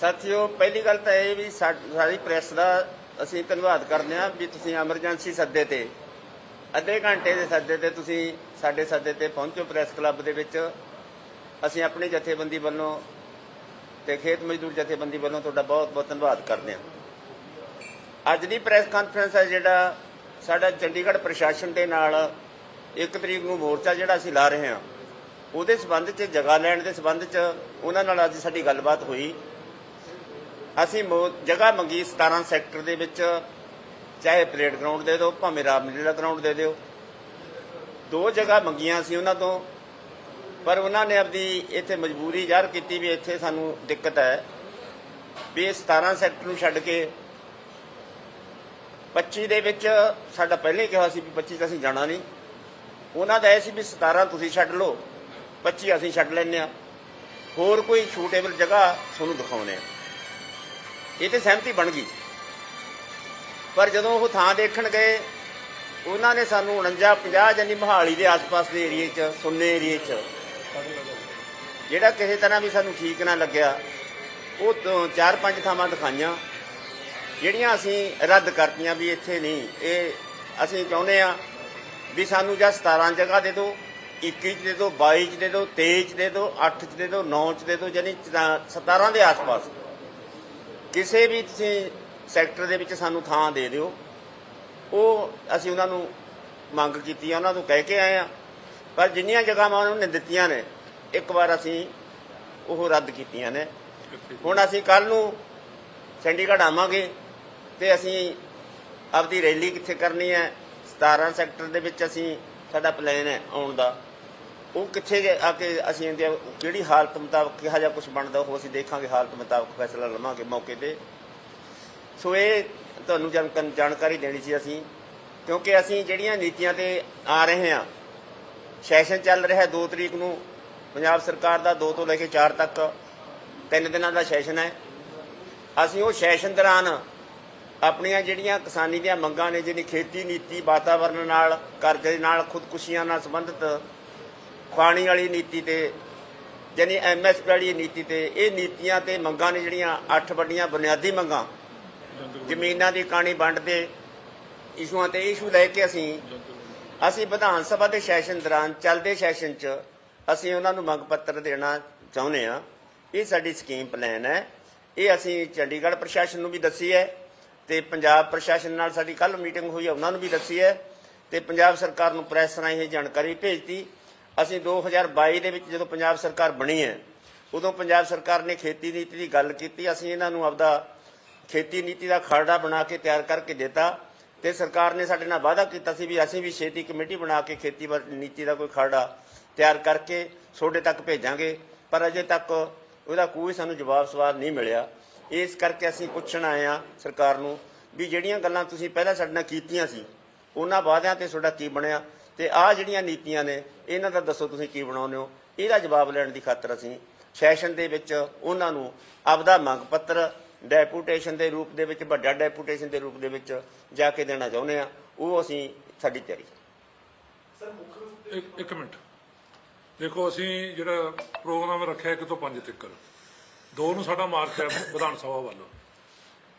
ਸਾਥੀਓ, ਪਹਿਲੀ ਗੱਲ ਤਾਂ ਇਹ ਵੀ ਸਾ- ਸਾਰੀ ਪ੍ਰੈਸ ਦਾ ਅਸੀਂ ਧੰਨਵਾਦ ਕਰਦੇ ਹਾਂ ਵੀ ਤੁਸੀਂ ਐਮਰਜੈਂਸੀ ਸੱਦੇ ਤੇ, ਅੱਧੇ ਘੰਟੇ ਦੇ ਸੱਦੇ ਤੇ ਤੁਸੀਂ ਸਾਡੇ ਸੱਦੇ ਤੇ ਪਹੁੰਚੋ ਪ੍ਰੈਸ ਕਲੱਬ ਦੇ ਵਿੱਚ। ਅਸੀਂ ਆਪਣੀ ਜਥੇਬੰਦੀ ਵੱਲੋਂ ਤੇ ਖੇਤ ਮਜ਼ਦੂਰ ਜਥੇਬੰਦੀ ਵੱਲੋਂ ਤੁਹਾਡਾ ਬਹੁਤ ਬਹੁਤ ਧੰਨਵਾਦ ਕਰਦੇ ਹਾਂ। ਅੱਜ ਦੀ ਪ੍ਰੈਸ ਕਾਨਫਰੰਸ ਹੈ ਜਿਹੜਾ ਸਾਡਾ ਚੰਡੀਗੜ੍ਹ ਪ੍ਰਸ਼ਾਸਨ ਦੇ ਨਾਲ 1 ਤਰੀਕ ਨੂੰ ਮੋਰਚਾ ਜਿਹੜਾ ਅਸੀਂ ਲਾ ਰਹੇ ਹਾਂ, ਉਹਦੇ ਸਬੰਧ 'ਚ, ਜਗ੍ਹਾ ਲੈਣ ਦੇ ਸਬੰਧ 'ਚ, ਉਹਨਾਂ ਨਾਲ ਅੱਜ ਸਾਡੀ ਗੱਲਬਾਤ ਹੋਈ। ਅਸੀਂ ਮੋ- ਜਗ੍ਹਾ ਮੰਗੀ 17 ਸੈਕਟਰ ਦੇ ਵਿੱਚ, ਚਾਹੇ ਪਰੇਡ ਗਰਾਊਂਡ ਦੇ ਦਿਓ, ਭਾਵੇਂ ਰਾਮਲੀਲਾ ਗਰਾਊਂਡ ਦੇ ਦਿਓ। ਦੋ ਜਗ੍ਹਾ ਮੰਗੀਆਂ ਸੀ ਉਹਨਾਂ ਤੋਂ, ਪਰ ਉਹਨਾਂ ਨੇ ਆਪਦੀ ਇੱਥੇ ਮਜਬੂਰੀ ਜ਼ਾਹਰ ਕੀਤੀ ਵੀ ਇੱਥੇ ਸਾਨੂੰ ਦਿੱਕਤ ਹੈ ਵੀ ਇਹ 17 ਸੈਕਟਰ ਨੂੰ ਛੱਡ ਕੇ 25 ਦੇ ਵਿੱਚ ਸਾਡਾ ਪਹਿਲੇ ਕਿਹਾ ਸੀ ਵੀ 25 ਤਾਂ ਅਸੀਂ ਜਾਣਾ ਨਹੀਂ। ਉਹਨਾਂ ਦਾ ਇਹ ਸੀ ਵੀ 17 ਤੁਸੀਂ ਛੱਡ ਲਓ 25 ਅਸੀਂ ਛੱਡ ਲੈਂਦੇ ਆ ਹੋਰ ਕੋਈ ਸ਼ੂਟੇਬਲ ਜਗ੍ਹਾ ਤੁਹਾਨੂੰ ਦਿਖਾਉਨੇ ਆ ਇਹ ਤੇ ਸਹਿਮਤੀ ਬਣ ਗਈ। ਪਰ ਜਦੋਂ ਉਹ ਥਾਂ ਦੇਖਣ ਗਏ, ਉਹਨਾਂ ਨੇ ਸਾਨੂੰ 49 50 ਜਾਨੀ ਮਹਾਲੀ ਦੇ ਆਸ-ਪਾਸ ਦੇ ਏਰੀਏ 'ਚ, ਸੁੰਨੇ ਏਰੀਏ 'ਚ, ਜਿਹੜਾ ਕਿਸੇ ਤਰ੍ਹਾਂ ਵੀ ਸਾਨੂੰ ਠੀਕ ਨਾ ਲੱਗਿਆ, ਉਹ ਚਾਰ ਪੰਜ ਥਾਵਾਂ ਦਿਖਾਈਆਂ, ਜਿਹੜੀਆਂ ਅਸੀਂ ਰੱਦ ਕਰਤੀਆਂ ਵੀ ਇੱਥੇ ਨਹੀਂ। ਇਹ ਅਸੀਂ ਚਾਹੁੰਦੇ ਆ ਵੀ ਸਾਨੂੰ ਜਾਂ 17 ਜਗ੍ਹਾ ਦੇ ਦਿਓ 21 ਚ ਦੇ ਦਿਓ 22 ਚ ਦੇ ਦਿਓ 23 ਚ ਦੇ ਦਿਓ 8 ਚ ਦੇ ਦਿਓ 9 ਚ ਦੇ ਦਿਓ, ਯਾਨੀ 17 ਦੇ ਆਸ-ਪਾਸ। ਕਿਸੇ ਵੀ ਤੁਸੀਂ ਸੈਕਟਰ ਦੇ ਵਿੱਚ ਸਾਨੂੰ ਥਾਂ ਦੇ ਦਿਓ, ਉਹ ਅਸੀਂ ਉਹਨਾਂ ਨੂੰ ਮੰਗ ਕੀਤੀ ਆ, ਉਹਨਾਂ ਤੋਂ ਕਹਿ ਕੇ ਆਏ ਆ। ਪਰ ਜਿੰਨੀਆਂ ਜਗ੍ਹਾਵਾਂ ਉਹਨਾਂ ਨੇ ਦਿੱਤੀਆਂ ਨੇ, ਇੱਕ ਵਾਰ ਅਸੀਂ ਉਹ ਰੱਦ ਕੀਤੀਆਂ ਨੇ। ਹੁਣ ਅਸੀਂ ਕੱਲ ਨੂੰ ਚੰਡੀਗੜ੍ਹ ਆਵਾਂਗੇ ਤੇ ਅਸੀਂ ਆਪਦੀ ਰੈਲੀ ਕਿੱਥੇ ਕਰਨੀ ਹੈ? 17 ਸੈਕਟਰ ਦੇ ਵਿੱਚ ਅਸੀਂ ਸਾਡਾ ਪਲਾਨ ਹੈ ਆਉਣ ਦਾ। ਉਹ ਕਿੱਥੇ ਜੇ ਆ ਕੇ ਅਸੀਂ ਇਹਦੇ ਕਿਹੜੀ ਹਾਲਤ ਮੁਤਾਬਕ ਕਿਹਾ ਜਿਹਾ ਕੁਝ ਬਣਦਾ, ਉਹ ਅਸੀਂ ਦੇਖਾਂਗੇ ਹਾਲਤ ਮੁਤਾਬਕ ਫੈਸਲਾ ਲਵਾਂਗੇ ਮੌਕੇ ਤੇ। ਸੋ ਇਹ ਤੁਹਾਨੂੰ ਜਾਣਕਾਰੀ ਦੇਣੀ ਸੀ ਅਸੀਂ, ਕਿਉਂਕਿ ਅਸੀਂ ਜਿਹੜੀਆਂ ਨੀਤੀਆਂ ਤੇ ਆ ਰਹੇ ਹਾਂ, ਸੈਸ਼ਨ ਚੱਲ ਰਿਹਾ 2 ਤਰੀਕ ਨੂੰ, ਪੰਜਾਬ ਸਰਕਾਰ ਦਾ 2 ਤੋਂ ਲੈ ਕੇ 4 ਤੱਕ, ਤਿੰਨ ਦਿਨਾਂ ਦਾ ਸੈਸ਼ਨ ਹੈ। ਅਸੀਂ ਉਹ ਸੈਸ਼ਨ ਦੌਰਾਨ ਆਪਣੀਆਂ ਜਿਹੜੀਆਂ ਕਿਸਾਨੀ ਦੀਆਂ ਮੰਗਾਂ ਨੇ, ਜਿਹੜੀ ਖੇਤੀ ਨੀਤੀ ਵਾਤਾਵਰਣ ਨਾਲ, ਕਰਜ਼ੇ ਨਾਲ, ਖੁਦਕੁਸ਼ੀਆਂ ਨਾਲ ਸੰਬੰਧਿਤ ਪਾਣੀ ਵਾਲੀ ਨੀਤੀ ਤੇ ਯਾਨੀ ਐਮਐਸਪੀ ਵਾਲੀ ਨੀਤੀ ਤੇ, ਇਹ ਨੀਤੀਆਂ ਤੇ ਮੰਗਾਂ ਨੇ ਜਿਹੜੀਆਂ ਅੱਠ ਵੱਡੀਆਂ ਬੁਨਿਆਦੀ ਮੰਗਾਂ। ਜ਼ਮੀਨਾਂ ਦੀ ਕਾਣੀ ਵੰਡ ਦੇ ਇਸ਼ੂਆਂ ਤੇ ਇਸ਼ੂ ਲੈ ਕੇ ਅਸੀਂ ਅਸੀਂ ਵਿਧਾਨ ਸਭਾ ਦੇ ਸੈਸ਼ਨ ਦੌਰਾਨ ਚੱਲਦੇ ਸੈਸ਼ਨ 'ਚ ਅਸੀਂ ਉਹਨਾਂ ਨੂੰ ਮੰਗ ਪੱਤਰ ਦੇਣਾ ਚਾਹੁੰਦੇ ਆ ਇਹ ਸਾਡੀ ਸਕੀਮ ਪਲਾਨ ਹੈ। ਇਹ ਅਸੀਂ ਚੰਡੀਗੜ੍ਹ ਪ੍ਰਸ਼ਾਸਨ ਨੂੰ ਵੀ ਦੱਸੀ ਹੈ ਤੇ ਪੰਜਾਬ ਪ੍ਰਸ਼ਾਸਨ ਨਾਲ ਸਾਡੀ ਕੱਲ ਮੀਟਿੰਗ ਹੋਈ ਹੈ, ਉਹਨਾਂ ਨੂੰ ਵੀ ਦੱਸੀ ਹੈ ਤੇ ਪੰਜਾਬ ਸਰਕਾਰ ਨੂੰ ਪ੍ਰੈਸ ਰਾਹੀਂ ਇਹ ਜਾਣਕਾਰੀ ਭੇਜਤੀ। ਅਸੀਂ 2022 ਦੇ ਵਿੱਚ ਜਦੋਂ ਪੰਜਾਬ ਸਰਕਾਰ ਬਣੀ ਹੈ, ਉਦੋਂ ਪੰਜਾਬ ਸਰਕਾਰ ਨੇ ਖੇਤੀ ਨੀਤੀ ਦੀ ਗੱਲ ਕੀਤੀ, ਅਸੀਂ ਇਹਨਾਂ ਨੂੰ ਆਪਦਾ ਖੇਤੀ ਨੀਤੀ ਦਾ ਖਰੜਾ ਬਣਾ ਕੇ ਤਿਆਰ ਕਰਕੇ ਦਿੱਤਾ ਤੇ ਸਰਕਾਰ ਨੇ ਸਾਡੇ ਨਾਲ ਵਾਅਦਾ ਕੀਤਾ ਸੀ ਵੀ ਅਸੀਂ ਵੀ ਛੇਤੀ ਕਮੇਟੀ ਬਣਾ ਕੇ ਖੇਤੀ ਨੀਤੀ ਦਾ ਕੋਈ ਖਰੜਾ ਤਿਆਰ ਕਰਕੇ ਤੁਹਾਡੇ ਤੱਕ ਭੇਜਾਂਗੇ, ਪਰ ਅਜੇ ਤੱਕ ਉਹਦਾ ਕੋਈ ਸਾਨੂੰ ਜਵਾਬ ਸਵਾਲ ਨਹੀਂ ਮਿਲਿਆ। ਇਸ ਕਰਕੇ ਅਸੀਂ ਪੁੱਛਣ ਆਏ ਆ ਸਰਕਾਰ ਨੂੰ ਵੀ ਜਿਹੜੀਆਂ ਗੱਲਾਂ ਤੁਸੀਂ ਪਹਿਲਾਂ ਸਾਡੇ ਨਾਲ ਕੀਤੀਆਂ ਸੀ, ਉਹਨਾਂ ਵਾਅਦਿਆਂ ਤੇ ਤੁਹਾਡਾ ਕੀ ਬਣਿਆ? ਤੇ ਆਹ ਜਿਹੜੀਆਂ ਨੀਤੀਆਂ ਨੇ ਇਹਨਾਂ ਦਾ ਦੱਸੋ ਤੁਸੀਂ ਕੀ ਬਣਾਉਂਦੇ ਹੋ? ਇਹਦਾ ਜਵਾਬ ਲੈਣ ਦੀ ਖਾਤਰ ਅਸੀਂ ਸੈਸ਼ਨ ਦੇ ਵਿੱਚ ਉਹਨਾਂ ਨੂੰ ਆਪਦਾ ਮੰਗ ਪੱਤਰ ਡੈਪੂਟੇਸ਼ਨ ਦੇ ਰੂਪ ਦੇ ਵਿੱਚ ਵੱਡਾ ਡੈਪੂਟੇਸ਼ਨ ਦੇ ਰੂਪ ਦੇ ਵਿੱਚ ਜਾ ਕੇ ਦੇਣਾ ਚਾਹੁੰਦੇ ਆ ਉਹ ਅਸੀਂ ਸਾਡੀ ਤਿਆਰੀ ਇੱਕ ਇੱਕ ਮਿੰਟ। ਦੇਖੋ ਅਸੀਂ ਜਿਹੜਾ ਪ੍ਰੋਗਰਾਮ ਰੱਖਿਆ ਇੱਕ ਤੋਂ ਪੰਜ ਤੱਕ ਦੋ ਨੂੰ ਸਾਡਾ ਮਾਰਚ ਹੈ ਵਿਧਾਨ ਸਭਾ ਵੱਲੋਂ।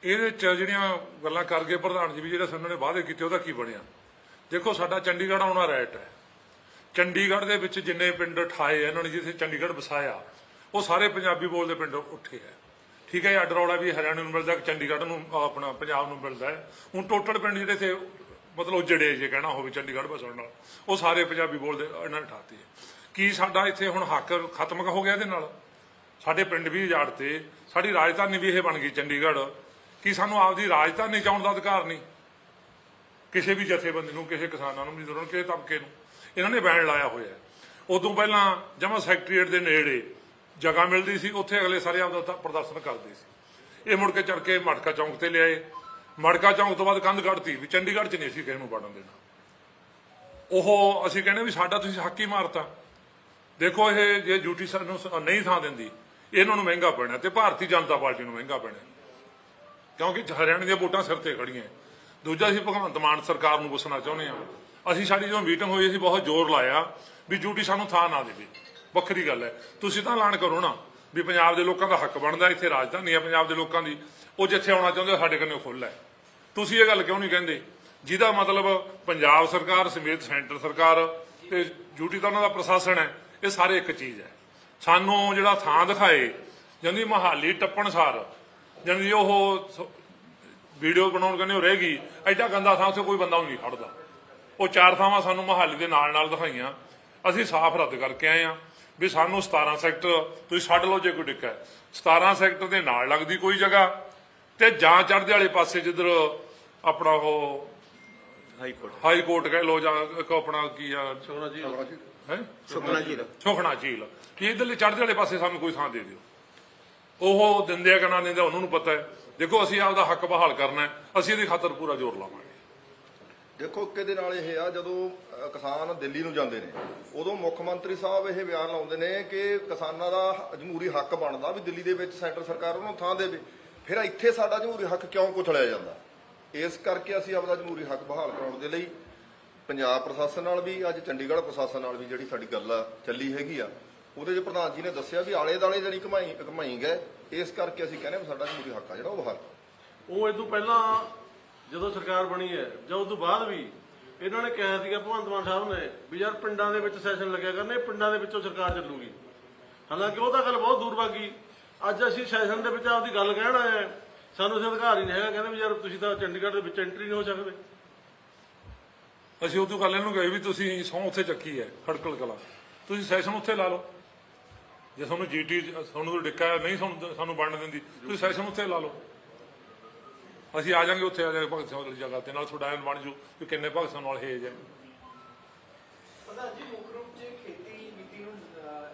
ਇਹਦੇ ਚ ਜਿਹੜੀਆਂ ਗੱਲਾਂ ਕਰ ਗਏ ਪ੍ਰਧਾਨ ਜੀ ਵੀ ਜਿਹੜੇ ਉਹਨਾਂ ਨੇ ਵਾਅਦੇ ਕੀਤੇ ਉਹਦਾ ਕੀ ਬਣਿਆ? ਦੇਖੋ, ਸਾਡਾ ਚੰਡੀਗੜ੍ਹ ਆਉਣਾ ਰਾਈਟ ਹੈ। ਚੰਡੀਗੜ੍ਹ ਦੇ ਵਿੱਚ ਜਿੰਨੇ ਪਿੰਡ ਉਠਾਏ ਇਹਨਾਂ ਨੇ ਜਿੱਥੇ ਚੰਡੀਗੜ੍ਹ ਵਸਾਇਆ, ਉਹ ਸਾਰੇ ਪੰਜਾਬੀ ਬੋਲਦੇ ਪਿੰਡ ਉੱਠੇ ਹੈ ਠੀਕ ਹੈ ਅੱਡ ਰੌਲਾ ਵੀ ਹਰਿਆਣਾ ਨੂੰ ਮਿਲਦਾ, ਚੰਡੀਗੜ੍ਹ ਨੂੰ, ਆਪਣਾ ਪੰਜਾਬ ਨੂੰ ਮਿਲਦਾ ਹੈ। ਹੁਣ ਟੋਟਲ ਪਿੰਡ ਜਿਹੜੇ ਤੇ ਮਤਲਬ ਉਜੜੇ ਜੇ ਕਹਿਣਾ ਹੋਵੇ, ਚੰਡੀਗੜ੍ਹ ਵਸਾਉਣ ਨਾਲ, ਉਹ ਸਾਰੇ ਪੰਜਾਬੀ ਬੋਲਦੇ, ਇਹਨਾਂ ਨੇ ਠਾਤੀ ਕੀ ਸਾਡਾ ਇੱਥੇ ਹੁਣ ਹੱਕ ਖਤਮ ਹੋ ਗਿਆ ਇਹਦੇ ਨਾਲ? ਸਾਡੇ ਪਿੰਡ ਵੀ ਉਜਾੜਤੇ ਸਾਡੀ ਰਾਜਧਾਨੀ ਵੀ ਇਹ ਬਣ ਗਈ ਚੰਡੀਗੜ੍ਹ। ਕੀ ਸਾਨੂੰ ਆਪਦੀ ਰਾਜਧਾਨੀ ਚਾਉਣ ਦਾ ਅਧਿਕਾਰ ਨਹੀਂ? ਕਿਸੇ ਵੀ ਜਥੇਬੰਦੀ ਨੂੰ, ਕਿਸੇ ਕਿਸਾਨਾਂ ਨੂੰ, ਮਜ਼ਦੂਰਾਂ ਨੂੰ, ਕਿਸੇ ਤਬਕੇ ਨੂੰ, ਇਹਨਾਂ ਨੇ ਬੈਨ ਲਾਇਆ ਹੋਇਆ ਹੈ। ਉਦੋਂ ਪਹਿਲਾਂ ਜਮਾ ਸੈਕਟਰੀਏਟ ਦੇ ਨੇੜੇ ਜਗ੍ਹਾ ਮਿਲਦੀ ਸੀ, ਉੱਥੇ ਅਗਲੇ ਸਾਰੇ ਆਪਦਾ ਪ੍ਰਦਰਸ਼ਨ ਕਰਦੇ ਸੀ। ਇਹ ਮੁੜ ਕੇ ਚੜ ਕੇ ਮਟਕਾ ਚੌਂਕ ਤੇ ਲਿਆਏ। ਮਟਕਾ ਚੌਂਕ ਤੋਂ ਬਾਅਦ ਕੰਧ ਕੱਢਤੀ ਵੀ ਚੰਡੀਗੜ੍ਹ 'ਚ ਨਹੀਂ ਸੀ ਕਿਸੇ ਨੂੰ ਵੜਨ ਦੇਣਾ। ਉਹ ਅਸੀਂ ਕਹਿੰਦੇ ਵੀ ਸਾਡਾ ਤੁਸੀਂ ਹੱਕ ਹੀ ਮਾਰਤਾ। ਦੇਖੋ ਇਹ ਜੇ ਡਿਊਟੀ ਸਾਨੂੰ ਨਹੀਂ ਥਾਂ ਦਿੰਦੀ, ਇਹਨਾਂ ਨੂੰ ਮਹਿੰਗਾ ਪੈਣਾ ਤੇ ਭਾਰਤੀ ਜਨਤਾ ਪਾਰਟੀ ਨੂੰ ਮਹਿੰਗਾ ਪੈਣਾ। ਕਿਉਂਕਿ ਹਰਿਆਣੇ ਦੀਆਂ ਵੋਟਾਂ ਸਿਰ ਤੇ ਖੜੀਆਂ ਦੂਜਾ ਅਸੀਂ ਭਗਵੰਤ ਮਾਨ ਸਰਕਾਰ ਨੂੰ ਪੁੱਛਣਾ ਚਾਹੁੰਦੇ ਹਾਂ। ਅਸੀਂ ਸਾਡੀ ਜਦੋਂ ਮੀਟਿੰਗ ਹੋਈ, ਅਸੀਂ ਬਹੁਤ ਜ਼ੋਰ ਲਾਇਆ ਵੀ ਡਿਊਟੀ ਸਾਨੂੰ ਥਾਂ ਨਾ ਦੇਵੇ। ਵੱਖਰੀ ਗੱਲ ਹੈ। ਤੁਸੀਂ ਤਾਂ ਐਲਾਨ ਕਰੋ ਨਾ ਵੀ ਪੰਜਾਬ ਦੇ ਲੋਕਾਂ ਦਾ ਹੱਕ ਬਣਦਾ, ਇੱਥੇ ਰਾਜਧਾਨੀ ਹੈ ਪੰਜਾਬ ਦੇ ਲੋਕਾਂ ਦੀ। ਉਹ ਜਿੱਥੇ ਆਉਣਾ ਚਾਹੁੰਦੇ ਸਾਡੇ ਕੰਨੇ ਖੁੱਲ੍ਹ ਹੈ। ਤੁਸੀਂ ਇਹ ਗੱਲ ਕਿਉਂ ਨਹੀਂ ਕਹਿੰਦੇ? ਜਿਹਦਾ ਮਤਲਬ ਪੰਜਾਬ ਸਰਕਾਰ, ਸਮੇਤ ਸੈਂਟਰ ਸਰਕਾਰ ਤੇ ਡਿਊਟੀ ਤਾਂ ਉਹਨਾਂ ਦਾ ਪ੍ਰਸ਼ਾਸਨ ਹੈ, ਇਹ ਸਾਰੇ ਇੱਕ ਚੀਜ਼ ਹੈ। ਸਾਨੂੰ ਜਿਹੜਾ ਥਾਂ ਦਿਖਾਏ ਜਾਂਦੀ ਮਹਾਲੀ ਟੱਪਣ ਸਾਰ ਜਾਂਦੀ ਉਹ ਵੀਡੀਓ ਬਣਾਉਣ ਕਹਿੰਦੇ ਉਹ ਰਹਿ ਗਈ। ਐਡਾ ਗੰਦਾ ਥਾਂ ਉੱਥੇ ਕੋਈ ਬੰਦਾ ਵੀ ਨਹੀਂ ਖੜਦਾ। ਉਹ ਚਾਰ ਥਾਵਾਂ ਸਾਨੂੰ ਮਹਾਲੀ ਦੇ ਨਾਲ ਨਾਲ ਦਿਖਾਈਆਂ। ਅਸੀਂ ਸਾਫ਼ ਰੱਦ ਕਰਕੇ ਆਏ ਆ ਵੀ ਸਾਨੂੰ 17 ਸੈਕਟਰ ਤੁਸੀਂ ਛੱਡ ਲਓ ਜੇ ਕੋਈ ਹੈ। 17 ਸੈਕਟਰ ਦੇ ਨਾਲ ਲੱਗਦੀ ਕੋਈ ਜਗ੍ਹਾ ਤੇ ਜਾਂ ਚੜ੍ਹਦੇ ਵਾਲੇ ਪਾਸੇ ਜਿੱਧਰ ਆਪਣਾ ਉਹ ਹਾਈ ਕੋਰਟ ਹਾਈ ਕੋਰਟ ਕਹਿ ਲੋ ਜਾਂ ਇੱਕ ਆਪਣਾ ਕੀ ਆ? ਹੈ? ਸੁਖਨਾ ਜੀ ਦਾ ਛੋਖਣਾ ਝੀਲ। ਕਿ ਇਧਰਲੇ ਚੜ੍ਹਦੇ ਵਾਲੇ ਪਾਸੇ ਸਾਨੂੰ ਕੋਈ ਥਾਂ ਦੇ ਦਿਓ। ਉਹ ਦਿੰਦੇ ਆ ਕਿ ਨਾ ਦਿੰਦੇ ਉਹਨਾਂ ਨੂੰ ਪਤਾ ਹੈ। ਦੇਖੋ ਅਸੀਂ ਆਪਦਾ ਹੱਕ ਬਹਾਲ ਕਰਨਾ ਹੈ ਅਸੀਂ ਇਹਦੀ ਖਾਤਰ ਪੂਰਾ ਜ਼ੋਰ ਲਾਵਾਂਗੇ। ਦੇਖੋ ਕਿਹਦੇ ਨਾਲ ਇਹ ਆ ਜਦੋਂ ਅ, ਕਿਸਾਨ ਦਿੱਲੀ ਨੂੰ ਜਾਂਦੇ ਨੇ ਉਦੋਂ ਮੁੱਖ ਮੰਤਰੀ ਸਾਹਿਬ ਇਹ ਬਿਆਨ ਲਾਉਂਦੇ ਨੇ ਕਿ ਕਿਸਾਨਾਂ ਦਾ ਜਮਹੂਰੀ ਹੱਕ ਬਣਦਾ ਵੀ ਦਿੱਲੀ ਦੇ ਵਿੱਚ ਸੈਂਟਰ ਸਰਕਾਰ ਉਹਨਾਂ ਨੂੰ ਥਾਂ ਦੇਵੇ। ਫਿਰ ਇੱਥੇ ਸਾਡਾ ਜਮਹੂਰੀ ਹੱਕ ਕਿਉਂ ਕੁਥਲਿਆ ਜਾਂਦਾ? ਇਸ ਕਰਕੇ ਅਸੀਂ ਆਪਦਾ ਜਮਹੂਰੀ ਹੱਕ ਬਹਾਲ ਕਰਾਉਣ ਦੇ ਲਈ ਪੰਜਾਬ ਪ੍ਰਸ਼ਾਸਨ ਨਾਲ ਵੀ ਅੱਜ ਚੰਡੀਗੜ੍ਹ ਪ੍ਰਸ਼ਾਸਨ ਨਾਲ ਵੀ ਜਿਹੜੀ ਸਾਡੀ ਗੱਲ ਆ ਚੱਲੀ ਹੈਗੀ ਆ। ਉਹਦੇ 'ਚ ਪ੍ਰਧਾਨ ਜੀ ਨੇ ਦੱਸਿਆ ਵੀ ਆਲੇ ਦਾਲੇ ਜਣੀ ਘਮਾਈ ਘਮਾਈ ਗਏ ਇਸ ਕਰਕੇ ਅਸੀਂ ਕਹਿੰਦੇ ਵੀ ਸਾਡਾ ਜਮਹੂਰੀ ਹੱਕ ਆ ਜਿਹੜਾ ਉਹ ਬਹਾਲ ਉਹ ਇਹ ਤੋਂ ਪਹਿਲਾਂ ਜਦੋਂ ਸਰਕਾਰ ਬਣੀ ਹੈ ਜਾਂ ਉਸ ਤੋਂ ਬਾਅਦ ਵੀ ਇਹਨਾਂ ਨੇ ਕਿਹਾ ਸੀਗਾ ਭਗਵੰਤ ਮਾਨ ਸਾਹਿਬ ਨੇ ਵੀ ਯਾਰ ਪਿੰਡਾਂ ਦੇ ਵਿੱਚ ਸੈਸ਼ਨ ਲੱਗਿਆ ਕਰਨੇ ਪਿੰਡਾਂ ਦੇ ਵਿੱਚੋਂ ਸਰਕਾਰ ਚੱਲੂਗੀ। ਹਾਲਾਂਕਿ ਉਹ ਤਾਂ ਗੱਲ ਬਹੁਤ ਦੂਰ ਭਾਗੀ ਅੱਜ ਅਸੀਂ ਸੈਸ਼ਨ ਦੇ ਵਿੱਚ ਆਪਦੀ ਗੱਲ ਕਹਿਣ ਆਏ ਹਾਂ। ਸਾਨੂੰ ਅਧਿਕਾਰ ਹੀ ਨਹੀਂ ਹੈਗਾ ਕਹਿੰਦੇ ਵੀ ਯਾਰ ਤੁਸੀਂ ਤਾਂ ਚੰਡੀਗੜ੍ਹ ਦੇ ਵਿੱਚ ਐਂਟਰੀ ਨਹੀਂ ਹੋ ਸਕਦੇ। ਅਸੀਂ ਉਦੋਂ ਗੱਲ ਇਹਨੂੰ ਗਏ ਵੀ ਤੁਸੀਂ ਸੌ ਉੱਥੇ ਚੱਕੀ ਹੈ ਖੜਕਲ ਕਲਾ। ਤੁਸੀਂ ਸੈਸ਼ਨ ਉੱਥੇ ਲਾ ਲਓ। ਜੇ ਤੁਹਾਨੂੰ ਜੀਟੀ ਤੁਹਾਨੂੰ ਕੋਈ ਡਿੱਕਾ ਨਹੀਂ ਸਾਨੂੰ ਸਾਨੂੰ ਬਣਨ ਦਿੰਦੀ ਤੁਸੀਂ ਸੈਸ਼ਨ ਉੱਥੇ ਲਾ ਲਓ। ਅਸੀਂ ਆ ਜਾਾਂਗੇ ਉੱਥੇ ਆ ਜਾਾਂਗੇ ਭਗਤ ਸਿੰਘ ਵਾਲੀ ਜਗ੍ਹਾ ਤੇ ਨਾਲ ਤੁਹਾਡਾ ਐਨ ਬਣ ਜੂ ਕਿ ਕਿੰਨੇ ਭਗਤ ਸਿੰਘ ਨਾਲ ਹੇਜ ਹੈ ਪ੍ਰਧਾਨ ਜੀ ਮੁੱਖ ਰੂਪ 'ਚ ਖੇਤੀ ਨੀਤੀ ਨੂੰ ਅਹ,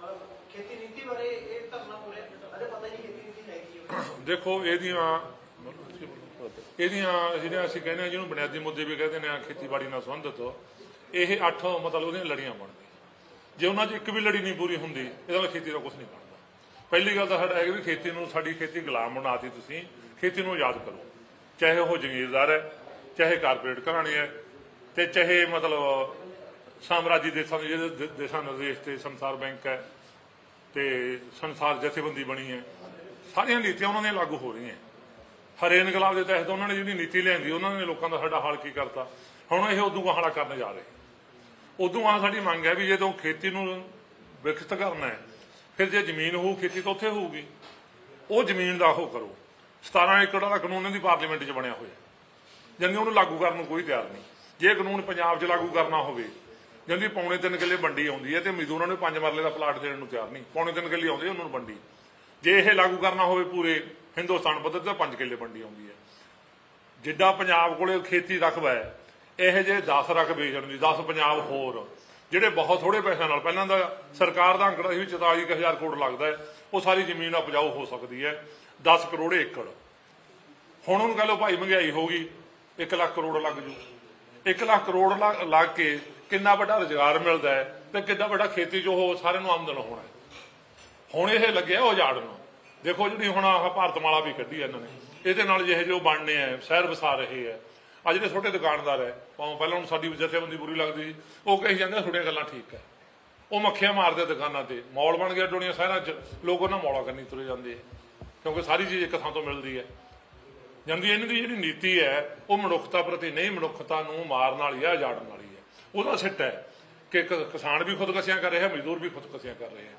ਮਤਲਬ ਖੇਤੀ ਨੀਤੀ ਬਾਰੇ ਇਹ ਧਰਨਾ ਹੋ ਰਿਹਾ ਅਜੇ ਪਤਾ ਹੀ ਨਹੀਂ ਖੇਤੀ ਨੀਤੀ ਹੈ ਕੀ ਹੈ। ਦੇਖੋ ਇਹਦੀਆਂ ਇਹਦੀਆਂ ਜਿਹੜੀਆਂ ਅਸੀਂ ਕਹਿੰਦੇ ਹਾਂ ਜਿਹਨੂੰ ਬੁਨਿਆਦੀ ਮੁੱਦੇ ਵੀ ਕਹਿੰਦੇ ਨੇ ਆ ਖੇਤੀਬਾੜੀ ਨਾਲ ਸੰਬੰਧਿਤ ਇਹ ਅੱਠ ਮਤਲਬ ਉਹਦੀਆਂ ਲੜੀਆਂ ਬਣਦੀਆਂ। ਜੇ ਉਹਨਾਂ 'ਚ ਇੱਕ ਵੀ ਲੜੀ ਨਹੀਂ ਪੂਰੀ ਹੁੰਦੀ, ਇਹਦਾ ਨਾਲ ਖੇਤੀ ਦਾ ਕੁਝ ਨਹੀਂ ਬਣਦਾ। ਪਹਿਲੀ ਗੱਲ ਤਾਂ ਸਾਡਾ ਹੈ ਵੀ ਖੇਤੀ ਨੂੰ, ਸਾਡੀ ਖੇਤੀ ਗੁਲਾਮ ਬਣਾਤੀ ਤੁਸੀਂ, ਖੇਤੀ ਨੂੰ ਆਜ਼ਾਦ ਕਰੋ। ਚਾਹੇ ਉਹ ਜ਼ਮੀਰਦਾਰ ਹੈ, ਚਾਹੇ ਕਾਰਪੋਰੇਟ ਘਰਾਣੇ ਹੈ, ਤੇ ਚਾਹੇ ਮਤਲਬ ਸਾਮਰਾਜੀ ਦੇਸ਼ਾਂ ਦੇ ਜਿਹੜੇ ਦੇਸ਼ਾਂ ਨਿਰਦੇਸ਼ ਤੇ ਸੰਸਾਰ ਬੈਂਕ ਹੈ, ਤੇ ਸੰਸਾਰ ਜਥੇਬੰਦੀ ਬਣੀ ਹੈ। ਸਾਰੀਆਂ ਨੀਤੀਆਂ ਉਹਨਾਂ ਦੀਆਂ ਲਾਗੂ ਹੋ ਰਹੀਆਂ। ਹਰੇ ਇਨਕਲਾਬ ਦੇ ਤਹਿਤ ਉਹਨਾਂ ਨੇ ਜਿਹੜੀ ਨੀਤੀ ਲਿਆਂਦੀ, ਉਹਨਾਂ ਨੇ ਲੋਕਾਂ ਦਾ ਸਾਡਾ ਹਾਲ ਕੀ ਕਰਤਾ। ਹੁਣ ਇਹ ਉਦੋਂ ਗਾਹਲਾ ਕਰਨ ਜਾ ਰਹੇ। ਉਦੋਂ ਆ ਸਾਡੀ ਮੰਗ ਹੈ ਵੀ ਜਦੋਂ ਖੇਤੀ ਨੂੰ ਵਿਕਸਿਤ ਕਰਨਾ ਹੈ, ਫਿਰ ਜੇ ਜ਼ਮੀਨ ਹੋਊ, ਖੇਤੀ ਤਾਂ ਉੱਥੇ ਹੋਊਗੀ। ਉਹ ਜ਼ਮੀਨ ਦਾ ਉਹ ਕਰੋ। 17 ਏਕੜ ਦਾ ਕਾਨੂੰਨ ਦੀ ਪਾਰਲੀਮੈਂਟ 'ਚ ਬਣਿਆ ਹੋਇਆ। ਜਾਂਦੀ ਉਹਨੂੰ ਲਾਗੂ ਕਰਨ ਨੂੰ ਕੋਈ ਤਿਆਰ ਨਹੀਂ। ਜੇ ਕਾਨੂੰਨ ਪੰਜਾਬ 'ਚ ਲਾਗੂ ਕਰਨਾ ਹੋਵੇ ਜਾਂਦੀ ਪੌਣੇ ਤਿੰਨ ਕਿੱਲੇ ਵੰਡੀ ਆਉਂਦੀ ਹੈ ਤੇ ਮਜ਼ਦੂਰਾਂ ਨੂੰ ਪੰਜ ਮਰਲੇ ਦਾ ਪਲਾਟ ਦੇਣ ਨੂੰ ਤਿਆਰ ਨਹੀਂ। ਪੌਣੇ ਤਿੰਨ ਕਿੱਲੇ ਆਉਂਦੇ ਉਹਨਾਂ ਨੂੰ ਵੰਡੀ। ਜੇ ਇਹ ਲਾਗੂ ਕਰਨਾ ਹੋਵੇ ਪੂਰੇ ਹਿੰਦੁਸਤਾਨ ਪੱਧਰ ਤੇ ਪੰਜ ਕਿੱਲੇ ਵੰਡੀ ਆਉਂਦੀ ਹੈ। ਜਿੱਡਾ ਪੰਜਾਬ ਕੋਲੇ ਖੇਤੀ ਰਕਬਾ ਹੈ ਇਹ ਜੇ 10 ਵੇਚਣ ਦੀ 10 ਪੰਜਾਬ ਹੋਰ। ਜਿਹੜੇ ਬਹੁਤ ਥੋੜੇ ਪੈਸਿਆਂ ਨਾਲ, ਪਹਿਲਾਂ ਦਾ ਸਰਕਾਰ ਦਾ ਅੰਕੜਾ ਸੀ ਵੀ 44000 ਕਰੋੜ ਲੱਗਦਾ ਹੈ, ਉਹ ਸਾਰੀ ਜ਼ਮੀਨ ਉਪਜਾਊ ਹੋ ਸਕਦੀ ਹੈ 10 ਕਰੋੜ ਏਕੜ। ਹੁਣ ਉਹਨੂੰ ਕਹ ਲਓ ਭਾਈ ਮਹਿੰਗਾਈ ਹੋ ਗਈ 1 ਲੱਖ ਕਰੋੜ ਲੱਗ ਜੂ। 1 ਲੱਖ ਕਰੋੜ ਲੱਗ ਕੇ ਕਿੰਨਾ ਵੱਡਾ ਰੁਜ਼ਗਾਰ ਮਿਲਦਾ ਹੈ ਤੇ ਕਿੰਨਾ ਵੱਡਾ ਖੇਤੀ ਜੋ ਹੋ, ਸਾਰਿਆਂ ਨੂੰ ਆਮਦਨ ਹੋਣਾ ਹੁਣ ਇਹ ਲੱਗਿਆ ਉਜਾੜ ਨੂੰ। ਦੇਖੋ ਜਿਹੜੀ ਹੁਣ ਆਹ ਭਾਰਤਮਾਲਾ ਵੀ ਕੱਢੀ ਹੈ ਇਹਨਾਂ ਨੇ, ਇਹਦੇ ਨਾਲ ਜਿਹੇ ਜੋ ਬਣਨੇ ਆ ਸ਼ਹਿਰ ਵਸਾ ਰਹੇ ਆ ਅੱਜ ਜਿਹੜੇ ਛੋਟੇ ਦੁਕਾਨਦਾਰ ਹੈ। ਭਾਵੇਂ ਪਹਿਲਾਂ ਹੁਣ ਸਾਡੀ ਜਥੇਬੰਦੀ ਬੁਰੀ ਲੱਗਦੀ ਸੀ। ਉਹ ਕਹੀ ਜਾਂਦੇ ਤੁਹਾਡੀਆਂ ਗੱਲਾਂ ਠੀਕ ਹੈ। ਉਹ ਮੱਖੀਆਂ ਮਾਰਦੇ ਦੁਕਾਨਾਂ ਤੇ। ਮੌਲ ਬਣ ਗਿਆ ਡੋਣੀਆਂ ਸ਼ਹਿਰਾਂ 'ਚ। ਲੋਕ ਉਹਨਾਂ ਮੌਲਾ ਕਰਨੀ ਤੁਰੇ ਜਾਂਦੇ ਆ। ਕਿਉਂਕਿ ਸਾਰੀ ਚੀਜ਼ ਇੱਕ ਥਾਂ ਤੋਂ ਮਿਲਦੀ ਹੈ। ਜਾਂਦੀ ਇਹਨਾਂ ਦੀ ਜਿਹੜੀ ਨੀਤੀ ਹੈ, ਉਹ ਮਨੁੱਖਤਾ ਪ੍ਰਤੀ ਨਹੀਂ, ਮਨੁੱਖਤਾ ਨੂੰ ਮਾਰਨ ਵਾਲੀ ਹੈ ਜਾੜਨ ਵਾਲੀ ਹੈ। ਉਹਦਾ ਸਿੱਟ ਹੈ ਕਿ ਕਿਸਾਨ ਵੀ ਖੁਦਕਸ਼ੀਆਂ ਕਰ ਰਹੇ ਹੈ ਮਜ਼ਦੂਰ ਵੀ ਖੁਦਕਸ਼ੀਆਂ ਕਰ ਰਹੇ ਹੈ।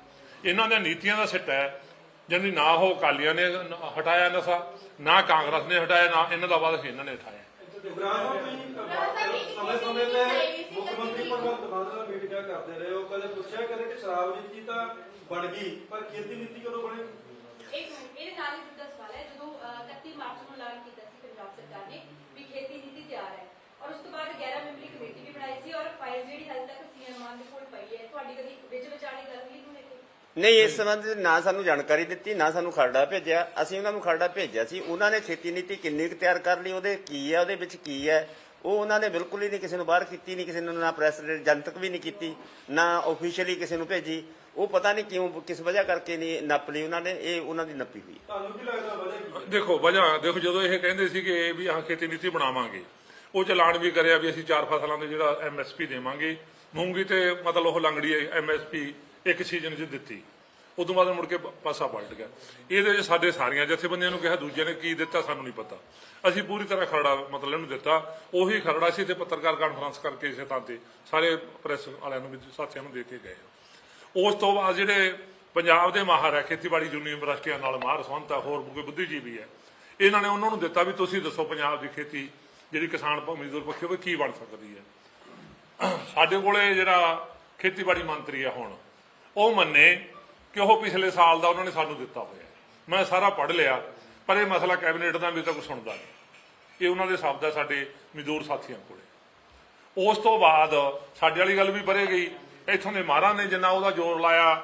ਇਹਨਾਂ ਦੀਆਂ ਨੀਤੀਆਂ ਦਾ ਸਿੱਟ ਹੈ। ਜਾਂਦੀ ਨਾ ਉਹ ਅਕਾਲੀਆਂ ਨੇ ਹਟਾਇਆ ਨਸ਼ਾ, ਨਾ ਕਾਂਗਰਸ ਨੇ ਹਟਾਇਆ, ਨਾ ਇਹਨਾਂ ਦਾ ਬਾਅਦ ਇਹਨਾਂ ਨੇ ਹਟਾਇਆ ਉਠਾਇਆ ਸਮੇਂ ਸਮੇਂ ਤੇ ਮੁੱਖ ਮੰਤਰੀ ਭਗਵੰਤ ਮਾਨ ਨਾਲ ਮੀਟਿੰਗਾਂ ਕਰਦੇ ਰਹੇ? ਹੋ ਕਦੇ ਪੁੱਛਿਆ ਕਦੇ ਕਿ ਸ਼ਰਾਬ ਨੀਤੀ ਤਾਂ ਬਣ ਗਈ ਪਰ ਖੇਤੀ ਨੀਤੀ ਕਦੋਂ ਬਣੇਗੀ ਇੱਕ ਮਿੰਟ ਇਹਦੇ ਨਾਲ ਹੀ ਦੂਜਾ ਸਵਾਲ ਹੈ। ਜਦੋਂ ਅਹ, 31 ਮਾਰਚ ਨੂੰ ਐਲਾਨ ਕੀਤਾ ਸੀ ਪੰਜਾਬ ਸਰਕਾਰ ਨੇ ਵੀ ਖੇਤੀ ਨੀਤੀ ਤਿਆਰ ਹੈ ਔਰ ਉਸ ਤੋਂ ਬਾਅਦ 11 ਮੈਂਬਰੀ ਕਮੇਟੀ ਵੀ ਬਣਾਈ ਸੀ ਔਰ ਫਾਈਲ ਜਿਹੜੀ ਹਾਲੇ ਤੱਕ ਸੀਐਮ ਮਾਨ ਦੇ ਕੋਲ ਪਈ ਹੈ ਤੁਹਾਡੀ ਕਦੀ ਵਿੱਚ ਵਿਚਾਲੇ ਗੱਲ ਹੋਈ ਨੂੰ ਲੈ ਕੇ ਨਹੀਂ ਇਸ ਸੰਬੰਧ ਵਿੱਚ ਨਾ ਸਾਨੂੰ ਜਾਣਕਾਰੀ ਦਿੱਤੀ ਨਾ ਸਾਨੂੰ ਖਰੜਾ ਭੇਜਿਆ। ਅਸੀਂ ਉਹਨਾਂ ਨੂੰ ਖਰੜਾ ਭੇਜਿਆ ਸੀ। ਉਹਨਾਂ ਨੇ ਖੇਤੀ ਨੀਤੀ ਕਿੰਨੀ ਕੁ ਤਿਆਰ ਕਰ ਲਈ ਉਹਦੇ ਕੀ ਹੈ ਉਹਦੇ ਵਿੱਚ ਕੀ ਹੈ? ਉਹ ਉਹਨਾਂ ਨੇ ਬਿਲਕੁਲ ਹੀ ਨਹੀਂ ਕਿਸੇ ਨੂੰ ਬਾਹਰ ਕੀਤੀ ਨਹੀਂ ਕਿਸੇ ਨੂੰ ਨਾ ਪ੍ਰੈਸ ਜਨਤਕ ਵੀ ਨਹੀਂ ਕੀਤੀ ਨਾ ਆਫੀਸ਼ੀਅਲੀ ਕਿਸੇ ਨੂੰ ਭੇਜੀ। ਉਹ ਪਤਾ ਨਹੀਂ ਕਿਉਂ ਕਿਸ ਵਜ੍ਹਾ ਕਰਕੇ ਨਹੀਂ ਨੱਪ ਲਈ ਉਹਨਾਂ ਨੇ ਇਹ ਉਹਨਾਂ ਦੀ ਨੱਪੀ ਹੋਈ। ਹੈ ਤੁਹਾਨੂੰ ਕੀ ਲੱਗਦਾ ਵਜ੍ਹਾ ਕੀ ਦੇਖੋ ਵਜ੍ਹਾ ਦੇਖੋ ਜਦੋਂ ਇਹ ਕਹਿੰਦੇ ਸੀ ਕਿ ਵੀ ਆਹ ਖੇਤੀ ਨੀਤੀ ਬਣਾਵਾਂਗੇ ਉਹ ਚ ਐਲਾਨ ਵੀ ਕਰਿਆ ਵੀ ਅਸੀਂ ਚਾਰ ਫਸਲਾਂ ਦੇ ਜਿਹੜਾ ਐਮਐਸਪੀ ਦੇਵਾਂਗੇ। ਮੂੰਗੀ ਤੇ ਮਤਲਬ ਉਹ ਲੰਗੜੀ ਐਮਐਸਪੀ ਇੱਕ ਸੀਜ਼ਨ 'ਚ ਦਿੱਤੀ। ਉਦੋਂ ਬਾਅਦ ਮੁੜ ਕੇ ਪਾਸਾ ਪਲਟ ਗਿਆ। ਇਹਦੇ ਵਿੱਚ ਸਾਡੇ ਸਾਰੀਆਂ ਜਥੇਬੰਦੀਆਂ ਨੂੰ ਕਿਹਾ ਦੂਜੇ ਨੇ ਕੀ ਦਿੱਤਾ ਸਾਨੂੰ ਨਹੀਂ ਪਤਾ। ਅਸੀਂ ਪੂਰੀ ਤਰ੍ਹਾਂ ਖਰੜਾ, ਮਤਲਬ ਇਹਨੂੰ ਦਿੱਤਾ। ਉਹੀ ਖਰੜਾ ਸੀ ਤੇ ਪੱਤਰਕਾਰ ਕਾਨਫਰੰਸ ਕਰਕੇ ਇਸੇ ਥਾਂ ਤੇ ਸਾਰੇ ਪ੍ਰੈਸ ਵਾਲਿਆਂ ਨੂੰ ਵੀ ਸਾਥੀਆਂ ਨੂੰ ਦੇ ਕੇ ਗਏ ਉਸ ਤੋਂ ਬਾਅਦ ਜਿਹੜੇ ਪੰਜਾਬ ਦੇ ਮਾਹਰ ਹੈ ਖੇਤੀਬਾੜੀ ਯੂਨੀਵਰਸਿਟੀਆਂ ਨਾਲ ਮਾਹਰ ਸੰਬੰਧ ਆ, ਹੋਰ ਕੋਈ ਬੁੱਧੀਜੀਵੀ ਹੈ ਇਹਨਾਂ ਨੇ ਉਹਨਾਂ ਨੂੰ ਦਿੱਤਾ ਵੀ ਤੁਸੀਂ ਦੱਸੋ ਪੰਜਾਬ ਦੀ ਖੇਤੀ ਜਿਹੜੀ ਕਿਸਾਨ ਮਜ਼ਦੂਰ ਪੱਖੀ ਉਹ ਕੀ ਬਣ ਸਕਦੀ ਹੈ ਸਾਡੇ ਕੋਲੇ ਜਿਹੜਾ ਖੇਤੀਬਾੜੀ ਮੰਤਰੀ ਆ ਹੁਣ ਉਹ ਮੰਨੇ ਕਿ ਉਹ ਪਿਛਲੇ ਸਾਲ ਦਾ ਉਹਨਾਂ ਨੇ ਸਾਨੂੰ ਦਿੱਤਾ ਹੋਇਆ ਮੈਂ ਸਾਰਾ ਪੜ੍ਹ ਲਿਆ, ਪਰ ਇਹ ਮਸਲਾ ਕੈਬਨਿਟ ਦਾ ਵੀ ਤੱਕ ਸੁਣਦਾ ਨਹੀਂ। ਇਹ ਉਹਨਾਂ ਦੇ ਸ਼ਬਦ ਆ ਸਾਡੇ ਮਜ਼ਦੂਰ ਸਾਥੀਆਂ ਕੋਲੇ। ਉਸ ਤੋਂ ਬਾਅਦ ਸਾਡੇ ਵਾਲੀ ਗੱਲ ਵੀ ਪਰੇ ਗਈ। ਇੱਥੋਂ ਦੇ ਮਹਾਰਾਂ ਨੇ ਜਿੰਨਾ ਉਹਦਾ ਜ਼ੋਰ ਲਾਇਆ,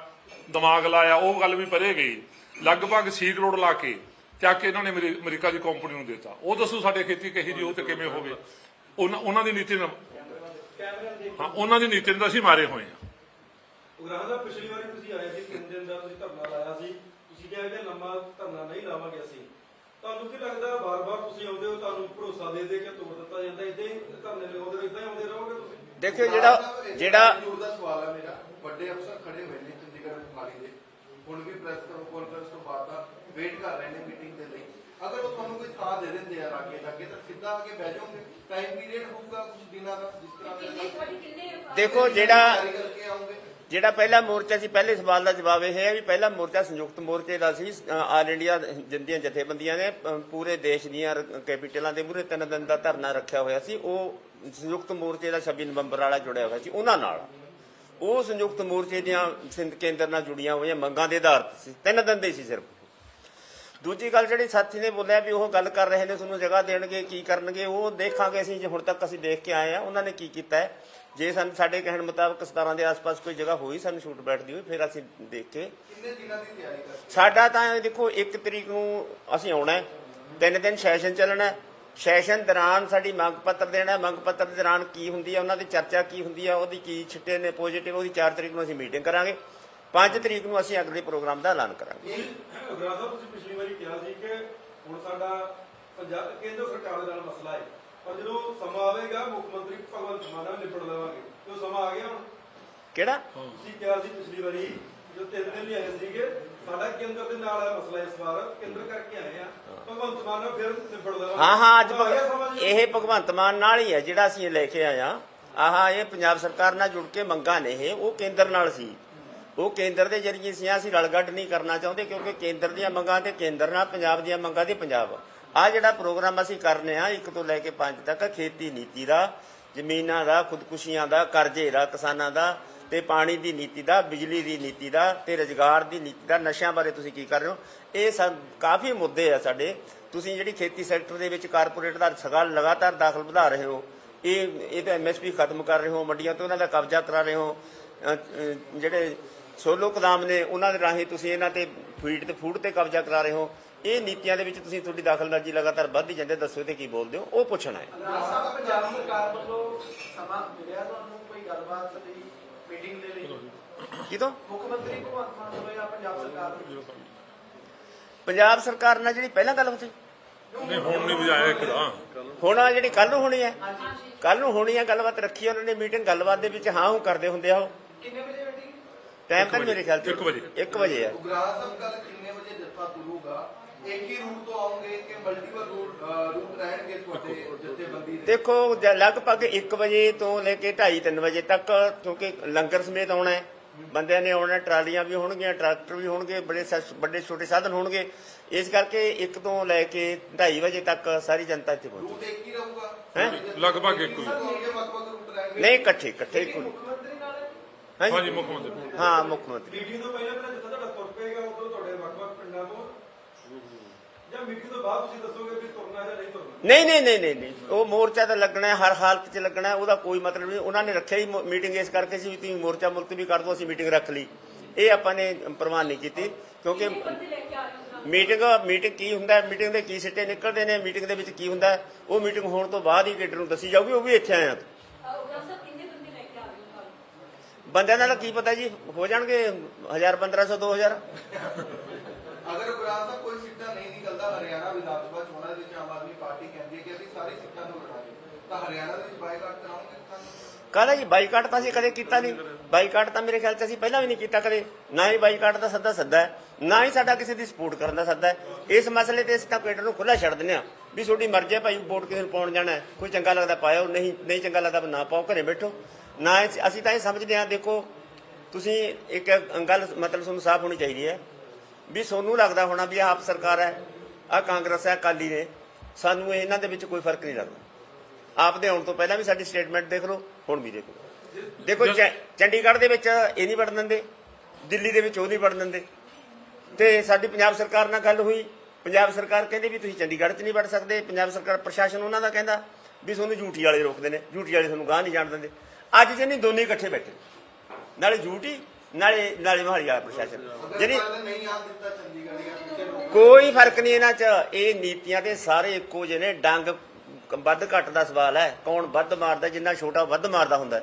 ਦਿਮਾਗ ਲਾਇਆ, ਉਹ ਗੱਲ ਵੀ ਪਰੇ ਗਈ। ਲਗਭਗ 6 ਕਰੋੜ ਲਾ ਕੇ ਚੱਕ ਕੇ ਇਹਨਾਂ ਨੇ ਅਮਰੀਕਾ ਦੀ ਕੰਪਨੀ ਨੂੰ ਦਿੱਤਾ। ਉਹ ਦੱਸੋ ਸਾਡੇ ਖੇਤੀ ਕਹੀ ਜੀ ਉਹ ਤੇ ਕਿਵੇਂ ਹੋਵੇ। ਉਹਨਾਂ ਦੀ ਨੀਤੀ ਨਾਲ ਹਾਂ, ਉਹਨਾਂ ਦੀ ਨੀਤੀ ਨਾਲ ਅਸੀਂ ਮਾਰੇ ਹੋਏ ਹਾਂ। ਉਗਰਾਹਾਂ ਦਾ ਪਿਛਲੀ ਵਾਰੀ ਤੁਸੀਂ ਆਏ ਸੀ ਤਿੰਨ ਦਿਨ ਦਾ ਤੁਸੀਂ ਧਰਨਾ ਲਾਇਆ ਸੀ। ਤੁਸੀਂ ਕਿਹਾ ਕਿ ਲੰਮਾ ਧਰਨਾ ਨਹੀਂ ਲਾਵਾਂਗੇ ਅਸੀਂ। ਤੁਹਾਨੂੰ ਕੀ ਲੱਗਦਾ ਬਾਰ-ਬਾਰ ਤੁਸੀਂ ਆਉਂਦੇ ਹੋ ਤੁਹਾਨੂੰ ਭਰੋਸਾ ਦੇ ਦੇ ਕੇ ਤੋੜ ਦਿੱਤਾ ਜਾਂਦਾ ਇਦਾਂ ਹੀ ਧਰਨੇ ਲਗਾਉਂਦੇ ਰਹੋ ਇਦਾਂ ਹੀ ਆਉਂਦੇ ਰਹੋਗੇ ਤੁਸੀਂ? ਦੇਖਿਓ ਜਿਹੜਾ ਜਿਹੜਾ ਜ਼ਰੂਰ ਦਾ ਸਵਾਲ ਹੈ ਮੇਰਾ। ਵੱਡੇ ਅਫਸਰ ਖੜੇ ਹੋਏ ਨੇ ਚੰਡੀਗੜ੍ਹ ਮੁਹਾਲੀ ਦੇ। ਹੁਣ ਵੀ ਪ੍ਰੈਸ ਕਾਨਫਰੰਸ ਤੋਂ ਬਾਅਦ ਦਾ ਵੇਟ ਕਰ ਰਹੇ ਨੇ ਮੀਟਿੰਗ ਦੇ ਲਈ। ਅਗਰ ਉਹ ਤੁਹਾਨੂੰ ਕੋਈ ਥਾਂ ਦੇ ਦਿੰਦੇ ਆ ਰਾਕੇ ਲੱਗੇ ਤਾਂ ਸਿੱਧਾ ਆ ਕੇ ਬਹਿ ਜਾਓਗੇ। ਟਾਈਮ ਪੀਰੀਅਡ ਹੋਊਗਾ ਕੁਝ ਦਿਨਾਂ ਦਾ ਜਿਸ ਤਰ੍ਹਾਂ ਦੇਖੋ ਜਿਹੜਾ ਕਰਕੇ ਆਉਂਗੇ। ਜਿਹੜਾ ਪਹਿਲਾ ਮੋਰਚਾ ਸੀ, ਪਹਿਲੇ ਸਵਾਲ ਦਾ ਜਵਾਬ ਇਹ ਹੈ ਵੀ ਪਹਿਲਾ ਮੋਰਚਾ ਸੰਯੁਕਤ ਮੋਰਚੇ ਦਾ ਸੀ ਆਲ ਇੰਡੀਆ ਜਿੰਦੀਆਂ ਜਥੇਬੰਦੀਆਂ ਨੇ ਪੂਰੇ ਦੇਸ਼ ਦੀਆਂ ਕੈਪੀਟਲਾਂ ਦੇ ਮੂਹਰੇ ਤਿੰਨ ਦਿਨ ਦਾ ਧਰਨਾ ਰੱਖਿਆ ਹੋਇਆ ਸੀ, ਉਹ ਸੰਯੁਕਤ ਮੋਰਚੇ ਦਾ 26 ਨਵੰਬਰ ਵਾਲਾ ਜੁੜਿਆ ਹੋਇਆ ਸੀ, ਉਹਨਾਂ ਨਾਲ। ਉਹ ਸੰਯੁਕਤ ਮੋਰਚੇ ਦੀਆਂ ਸਿੰਧ ਕੇਂਦਰ ਨਾਲ ਜੁੜੀਆਂ ਹੋਈਆਂ ਮੰਗਾਂ ਦੇ ਆਧਾਰ ਤੇ ਸੀ, ਤਿੰਨ ਦਿਨ ਦੇ ਸੀ ਸਿਰਫ। ਦੂਜੀ ਗੱਲ ਜਿਹੜੀ ਸਾਥੀ ਨੇ ਬੋਲਿਆ ਵੀ ਉਹ ਗੱਲ ਕਰ ਰਹੇ ਨੇ, ਤੁਹਾਨੂੰ ਜਗ੍ਹਾ ਦੇਣਗੇ, ਕੀ ਕਰਨਗੇ, ਉਹ ਦੇਖਾਂਗੇ ਅਸੀਂ, ਜੇ ਹੁਣ ਤੱਕ ਅਸੀਂ ਦੇਖ ਕੇ ਆਏ ਆ, ਉਹਨਾਂ ਨੇ ਕੀ ਕੀਤਾ ਹੈ? ਜੇ ਸਾਨੂੰ ਸਾਡੇ ਕਹਿਣ ਮੁਤਾਬਕ 17 ਦੇ ਆਸ-ਪਾਸ ਕੋਈ ਜਗ੍ਹਾ ਹੋਈ ਸਾਨੂੰ ਛੂਟ ਬੈਠਦੀ ਹੋਈ ਫਿਰ ਅਸੀਂ ਦੇਖ ਕੇ ਕਿੰਨੇ ਦਿਨਾਂ ਦੀ ਤਿਆਰੀ ਕਰਦੇ ਸਾਡਾ ਤਾਂ ਇਹ ਦੇਖੋ 1 ਤਰੀਕ ਨੂੰ ਅਸੀਂ ਆਉਣਾ ਹੈ। ਤਿੰਨ ਦਿਨ ਸੈਸ਼ਨ ਚੱਲਣਾ ਹੈ। ਸੈਸ਼ਨ ਦੌਰਾਨ ਸਾਡੀ ਮੰਗ ਪੱਤਰ ਦੇਣਾ ਹੈ। ਮੰਗ ਪੱਤਰ ਦੇ ਦੌਰਾਨ ਕੀ ਹੁੰਦੀ ਹੈ ਉਹਨਾਂ ਦੀ ਚਰਚਾ ਕੀ ਹੁੰਦੀ ਹੈ ਉਹਦੀ ਕੀ ਛਿੱਟੇ ਨੇ ਪੋਜ਼ਿਟਿਵ ਉਹਦੀ 4 ਤਰੀਕ ਨੂੰ ਅਸੀਂ ਮੀਟਿੰਗ ਕਰਾਂਗੇ। 5 ਤਰੀਕ ਨੂੰ ਅਸੀਂ ਅਗਲੇ ਪ੍ਰੋਗਰਾਮ ਦਾ ਐਲਾਨ ਕਰਾਂਗੇ। ਤੁਸੀਂ ਪਿਛਲੀ ਵਾਰੀ ਕਿਹਾ ਸੀ ਕਿ ਹੁਣ ਸਾਡਾ ਪੰਜਾਬ ਕੇਂਦਰ ਸਰਕਾਰ ਦੇ ਨਾਲ ਮਸਲਾ ਹੈ ਪਰ ਜਦੋਂ ਸਮਾਂ ਆਵੇਗਾ ਮੁੱਖ ਮੰਤਰੀ ਭਗਵੰਤ ਮਾਨ ਨਾਲ ਨਿਪਟ ਲਵਾਂਗੇ। ਤੇ ਉਹ ਸਮਾਂ ਆ ਗਿਆ ਹੁਣ। ਕਿਹੜਾ? ਤੁਸੀਂ ਕਿਹਾ ਸੀ ਪਿਛਲੀ ਵਾਰੀ ਜੋ ਤਿੰਨ ਦਿਨ ਲਈ ਆਏ ਸੀਗੇ ਸਾਡਾ ਕੇਂਦਰ ਦੇ ਨਾਲ ਹੈ ਮਸਲਾ ਇਸ ਵਾਰ ਕੇਂਦਰ ਕਰਕੇ ਆਏ ਆ। ਭਗਵੰਤ ਮਾਨ ਨਾਲ ਫਿਰ ਨਿਬੜ ਲਵਾਂਗੇ। ਹਾਂ ਹਾਂ ਅੱਜ ਸਮਾਂ ਆ ਗਿਆ ਭਗ- ਸਮਾਂ ਜੀ? ਇਹ ਭਗਵੰਤ ਮਾਨ ਨਾਲ ਹੀ ਹੈ ਜਿਹੜਾ ਅਸੀਂ ਇਹ ਲੈ ਕੇ ਆਏ ਆ। ਆਹ ਇਹ ਪੰਜਾਬ ਸਰਕਾਰ ਨਾਲ ਜੁੜ ਕੇ ਮੰਗਾਂ ਨੇ ਇਹ ਉਹ ਕੇਂਦਰ ਨਾਲ ਸੀ। ਉਹ ਕੇਂਦਰ ਦੇ ਜਰੀਏ ਸੀ ਅਸੀਂ ਰਲਗੱਡ ਨਹੀਂ ਕਰਨਾ ਚਾਹੁੰਦੇ ਕਿਉਂਕਿ ਕੇਂਦਰ ਦੀਆਂ ਮੰਗਾਂ ਤੇ ਕੇਂਦਰ ਨਾਲ ਪੰਜਾਬ ਦੀਆਂ ਮੰਗਾਂ ਤੇ ਪੰਜਾਬ ਆ ਜਿਹੜਾ ਪ੍ਰੋਗਰਾਮ ਅਸੀਂ ਕਰਨੇ ਆ, ਇੱਕ ਤੋਂ ਲੈ ਕੇ ਪੰਜ ਤੱਕ ਖੇਤੀ ਨੀਤੀ ਦਾ, ਜ਼ਮੀਨਾਂ ਦਾ, ਖੁਦਕੁਸ਼ੀਆਂ ਦਾ, ਕਰਜ਼ੇ ਦਾ, ਕਿਸਾਨਾਂ ਦਾ ਤੇ ਪਾਣੀ ਦੀ ਨੀਤੀ ਦਾ, ਬਿਜਲੀ ਦੀ ਨੀਤੀ ਦਾ ਤੇ ਰੁਜ਼ਗਾਰ ਦੀ ਨੀਤੀ ਦਾ, ਨਸ਼ਿਆਂ ਬਾਰੇ ਤੁਸੀਂ ਕੀ ਕਰ ਰਹੇ ਹੋ? ਇਹ ਸਭ ਕਾਫੀ ਮੁੱਦੇ ਆ ਸਾਡੇ। ਤੁਸੀਂ ਜਿਹੜੀ ਖੇਤੀ ਸੈਕਟਰ ਦੇ ਵਿੱਚ ਕਾਰਪੋਰੇਟ ਦਾ ਸਗਾ ਲਗਾਤਾਰ ਦਾਖਲ ਵਧਾ ਰਹੇ ਹੋ, ਇਹ ਇਹ ਤਾਂ ਐਮਐਸਪੀ ਖਤਮ ਕਰ ਰਹੇ ਹੋ, ਮੰਡੀਆਂ ਤੋਂ ਉਹਨਾਂ ਦਾ ਕਬਜ਼ਾ ਕਰਾ ਰਹੇ ਹੋ ਜਿਹੜੇ ਸੋਲੋ ਕਦਾਮ ਨੇ, ਉਹਨਾਂ ਦੇ ਰਾਹੀਂ ਤੁਸੀਂ ਇਹਨਾਂ ਤੇ ਫੀਡ ਤੇ ਫੂਡ ਤੇ ਕਬਜ਼ਾ ਕਰਾ ਰਹੇ ਹੋ। ਇਹ ਨੀਤੀਆਂ ਦੇ ਵਿੱਚ ਤੁਸੀਂ ਤੁਹਾਡੀ ਦਖਲਅੰਦਾਜ਼ੀ ਲਗਾਤਾਰ ਵੱਧਦੀ ਜਾਂਦੇ ਦੱਸੋ ਤੇ ਕੀ ਬੋਲਦੇ ਹੋ? ਉਹ ਪੁੱਛਣਾ ਹੈ। ਪੰਜਾਬ ਸਰਕਾਰ ਵੱਲੋਂ ਸਮਾਂ ਮਿਲਿਆ ਤੁਹਾਨੂੰ ਕੋਈ ਗੱਲਬਾਤ ਲਈ ਮੀਟਿੰਗ ਦੇ ਲਈ? ਕਿਤੋਂ? ਮੁੱਖ ਮੰਤਰੀ ਭਗਵੰਤ ਮਾਨ ਵੱਲੋਂ ਜਾਂ ਪੰਜਾਬ ਸਰਕਾਰ ਵੱਲੋਂ ਪੰਜਾਬ ਸਰਕਾਰ ਨਾਲ ਜਿਹੜੀ ਪਹਿਲਾਂ ਗੱਲ ਹੋਈ? ਨਹੀਂ ਹੁਣ ਨਹੀਂ ਵਜਾਇਆ ਇੱਕ ਦਾ ਹੁਣ ਆਹ ਜਿਹੜੀ ਕੱਲ ਨੂੰ ਹੋਣੀ ਹੈ। ਕੱਲ ਨੂੰ ਹੋਣੀ ਹੈ ਗੱਲਬਾਤ ਰੱਖੀ ਉਹਨਾਂ ਨੇ ਮੀਟਿੰਗ ਗੱਲਬਾਤ ਦੇ ਵਿੱਚ ਹਾਂ ਹੂੰ ਕਰਦੇ ਹੁੰਦੇ ਆ ਉਹ। ਕਿੰਨੇ ਵਜੇ ਮੀਟਿੰਗ ਟਾਈਮ ਤਾਂ ਮੇਰੇ ਖਿਆਲ ਚ ਇੱਕ ਵਜੇ। 1 ਵਜੇ ਹੈ ਉਗਰਾਹ ਸਾਹਿਬ ਕੱਲ ਕਿੰਨੇ ਵਜੇ ਜੱਥਾ ਤੁਰੂਗਾ? ਇੱਕ ਹੀ ਰੂਟ ਤੋਂ ਆਉਂਗੇ ਕਿ ਮਲਟੀਪਲ ਰੂਟ ਰੂਟ ਰਹਿਣਗੇ ਤੁਹਾਡੇ ਜਥੇਬੰਦੀ ਦੇ? ਦੇਖੋ ਜ- ਲਗਭਗ 1 ਵਜੇ ਤੋਂ ਲੈ ਕੇ 2:30 3 ਵਜੇ ਤੱਕ ਕਿਉਂਕਿ ਲੰਗਰ ਸਮੇਤ ਆਉਣਾ ਹੈ। ਬੰਦਿਆਂ ਨੇ ਆਉਣਾ ਟਰਾਲੀਆਂ ਵੀ ਹੋਣਗੀਆਂ ਟਰੈਕਟਰ ਵੀ ਹੋਣਗੇ ਬੜੇ ਸਾ- ਵੱਡੇ ਛੋਟੇ ਸਾਧਨ ਹੋਣਗੇ। ਇਸ ਕਰਕੇ 1 ਤੋਂ ਲੈ ਕੇ 2:30 ਵਜੇ ਤੱਕ ਸਾਰੀ ਜਨਤਾ ਇੱਥੇ ਪਹੁੰਚੂ ਰੂਟ ਇੱਕ ਹੀ ਰਹੂਗਾ? ਹੈਂ? ਲਗਭਗ ਇੱਕ ਹੀ। ਰੂਟ ਰਹਿਣਗੇ? ਨਹੀਂ ਇਕੱਠੇ ਇਕੱਠੇ ਲੇਕਿਨ ਇੱਕੋ ਮੁੱਖ ਮੰਤਰੀ ਨਾਲ? ਹਾਂਜੀ। ਹਾਂਜੀ ਮੁੱਖ ਮੰਤਰੀ। ਹਾਂ ਮੁੱਖ ਮੰਤਰੀ। ਮੀਟਿੰਗ ਤੋਂ ਪਹਿਲਾਂ ਪਹਿਲਾਂ ਜਿੱਥੇ ਤੁਹਾਡਾ ਤੁਰ ਪਏਗਾ ਉਦੋਂ ਤੁਹਾਡੇ ਵੱਖ-ਵੱਖ ਪਿੰਡਾਂ ਤੋਂ ਜਾਂ ਮੀਟਿੰਗ ਤੋਂ ਬਾਅਦ ਤੁਸੀਂ ਦੱਸੋਗੇ ਵੀ ਤੁਰਨਾ ਜਾਂ ਨਹੀਂ ਤੁਰਨਾ ਨਹੀਂ ਨਹੀਂ ਨਹੀਂ ਨਹੀਂ ਨਹੀਂ। ਉਹ ਮੋਰਚਾ ਤਾਂ ਲੱਗਣਾ ਹੈ, ਹਰ ਹਾਲਤ 'ਚ ਲੱਗਣਾ ਹੈ, ਉਹਦਾ ਕੋਈ ਮਤਲਬ ਨਹੀਂ। ਉਹਨਾਂ ਨੇ ਰੱਖਿਆ ਹੀ ਮੀਟਿੰਗ ਇਸ ਕਰਕੇ ਸੀ ਵੀ ਤੁਸੀਂ ਮੋਰਚਾ ਮੁਲਤਵੀ ਕਰ ਦਿਓ ਅਸੀਂ ਮੀਟਿੰਗ ਰੱਖ ਲਈ। ਇਹ ਆਪਾਂ ਨੇ ਪ੍ਰਵਾਨ ਨਹੀਂ ਕੀਤੀ ਕਿਉਂਕਿ ਮੀਟਿੰਗ ਮੀਟਿੰਗ ਕੀ ਹੁੰਦਾ ਹੈ? ਮੀਟਿੰਗ ਦੇ ਕੀ ਸਿੱਟੇ ਨਿਕਲਦੇ ਨੇ? ਮੀਟਿੰਗ ਦੇ ਵਿੱਚ ਕੀ ਹੁੰਦਾ ਹੈ, ਉਹ ਮੀਟਿੰਗ ਹੋਣ ਤੋਂ ਬਾਅਦ ਹੀ ਲੀਡਰ ਨੂੰ ਦੱਸੀ ਜਾਊਗੀ ਉਹ ਵੀ ਇੱਥੇ ਆਇਆ? ਬੰਦਿਆਂ ਦਾ ਕੀ ਪਤਾ ਜੀ? ਹੋ ਜਾਣਗੇ 1000 1500 2000 ਅਗਰ ਗੁਰਾਹ ਸਾਹਿਬ ਕੋਈ ਸੀਟਾਂ ਹਰਿਆਣਾ ਵਿਧਾਨ ਸਭਾ ਚੋਣਾਂ ਦੇ ਵਿੱਚ ਆਮ ਆਦਮੀ ਪਾਰਟੀ ਕਹਿੰਦੀ ਹੈ ਕਿ ਅਸੀਂ ਸਾਰੀ ਸੀਟਾਂ ਨੂੰ ਲੜਾਂਗੇ ਤਾਂ ਹਰਿਆਣਾ ਦੇ ਵਿੱਚ ਬਾਈਕਾਟ ਕਰਾਉਂਗੇ ਕਾਹਦਾ ਜੀ, ਬਾਈਕਾਟ ਤਾਂ ਅਸੀਂ ਕਦੇ ਕੀਤਾ ਨਹੀਂ। ਬਾਈਕਾਟ ਤਾਂ ਮੇਰੇ ਖਿਆਲ 'ਚ ਅਸੀਂ ਪਹਿਲਾਂ ਵੀ ਨਹੀਂ ਕੀਤਾ ਕਦੇ। ਨਾ ਹੀ ਬਾਈਕਾਟ ਦਾ ਸੱਦਾ ਸੱਦਾ ਹੈ, ਨਾ ਹੀ ਸਾਡਾ ਕਿਸੇ ਦੀ ਸਪੋਰਟ ਕਰਨ ਦਾ ਸੱਦਾ ਹੈ। ਇਸ ਮਸਲੇ ਤੇ ਅਸੀਂ ਤਾਂ ਪਿੰਡ ਨੂੰ ਖੁੱਲਾ ਛੱਡ ਦਿੰਦੇ ਆ ਵੀ ਤੁਹਾਡੀ ਮਰਜ਼ੀ ਹੈ ਭਾਈ, ਵੋਟ ਕਿਸੇ ਨੂੰ ਪਾਉਣ ਜਾਣਾ ਕੋਈ ਚੰਗਾ ਲੱਗਦਾ ਪਾਇਓ, ਨਹੀਂ ਨਹੀਂ ਚੰਗਾ ਲੱਗਦਾ ਨਾ ਪਾਓ, ਘਰੇ ਬੈਠੋ। ਨਾ ਅਸੀਂ ਤਾਂ ਇਹ ਸਮਝਦੇ ਹਾਂ, ਦੇਖੋ, ਤੁਸੀਂ ਇੱਕ ਗੱਲ ਮਤਲਬ ਤੁਹਾਨੂੰ ਸਾਫ਼ ਹੋਣੀ ਚਾਹੀਦੀ ਹੈ ਵੀ ਤੁਹਾਨੂੰ ਲੱਗਦਾ ਹੋਣਾ ਵੀ ਆਪ ਸਰਕਾਰ ਹੈ ਆ ਕਾਂਗਰਸ ਹੈ ਅਕਾਲੀ ਨੇ ਸਾਨੂੰ ਇਹਨਾਂ ਦੇ ਵਿੱਚ ਕੋਈ ਫ਼ਰਕ ਨਹੀਂ ਲੱਗਦਾ। ਆਪ ਦੇ ਆਉਣ ਤੋਂ ਪਹਿਲਾਂ ਵੀ ਸਾਡੀ ਸਟੇਟਮੈਂਟ ਦੇਖ ਲਓ ਹੁਣ ਵੀ ਦੇਖੋ ਦੇਖੋ ਚੰਡੀਗੜ੍ਹ ਦੇ ਵਿੱਚ ਇਹ ਨਹੀਂ ਵੜਨ ਦਿੰਦੇ ਦਿੱਲੀ ਦੇ ਵਿੱਚ ਉਹ ਨਹੀਂ ਵੜਨ ਦਿੰਦੇ। ਤੇ ਸਾਡੀ ਪੰਜਾਬ ਸਰਕਾਰ ਨਾਲ ਗੱਲ ਹੋਈ। ਪੰਜਾਬ ਸਰਕਾਰ ਕਹਿੰਦੇ ਵੀ ਤੁਸੀਂ ਚੰਡੀਗੜ੍ਹ 'ਚ ਨਹੀਂ ਵੜ ਸਕਦੇ। ਪੰਜਾਬ ਸਰਕਾਰ ਪ੍ਰਸ਼ਾਸਨ ਉਹਨਾਂ ਦਾ ਕਹਿੰਦਾ ਵੀ ਤੁਹਾਨੂੰ ਯੂਟੀ ਵਾਲੇ ਰੋਕਦੇ ਨੇ। ਯੂਟੀ ਵਾਲੇ ਤੁਹਾਨੂੰ ਗਾਹ ਨਹੀਂ ਜਾਣ ਦਿੰਦੇ। ਅੱਜ ਜੇ ਨਹੀਂ ਦੋਨੇ ਇਕੱਠੇ ਬੈਠੇ ਨਾਲੇ ਯੂਟੀ ਨਾਲੇ ਨਾਲੇ ਮਹਾਲੀ ਵਾਲਾ ਪ੍ਰਸ਼ਾਸਨ। ਜਿਹੜੀ ਨਹੀਂ ਆਉਣ ਦਿੱਤਾ ਚੰਡੀਗੜ੍ਹ ਕੋਈ ਫ਼ਰਕ ਨਹੀਂ ਇਹਨਾਂ 'ਚ। ਇਹ ਨੀਤੀਆਂ ਤੇ ਸਾਰੇ ਇੱਕੋ ਜਿਹੇ ਨੇ। ਡੰਗ ਵੱਧ ਘੱਟ ਦਾ ਸਵਾਲ ਹੈ। ਕੌਣ ਵੱਧ ਮਾਰਦਾ, ਜਿੰਨਾ ਛੋਟਾ ਵੱਧ ਮਾਰਦਾ ਹੁੰਦਾ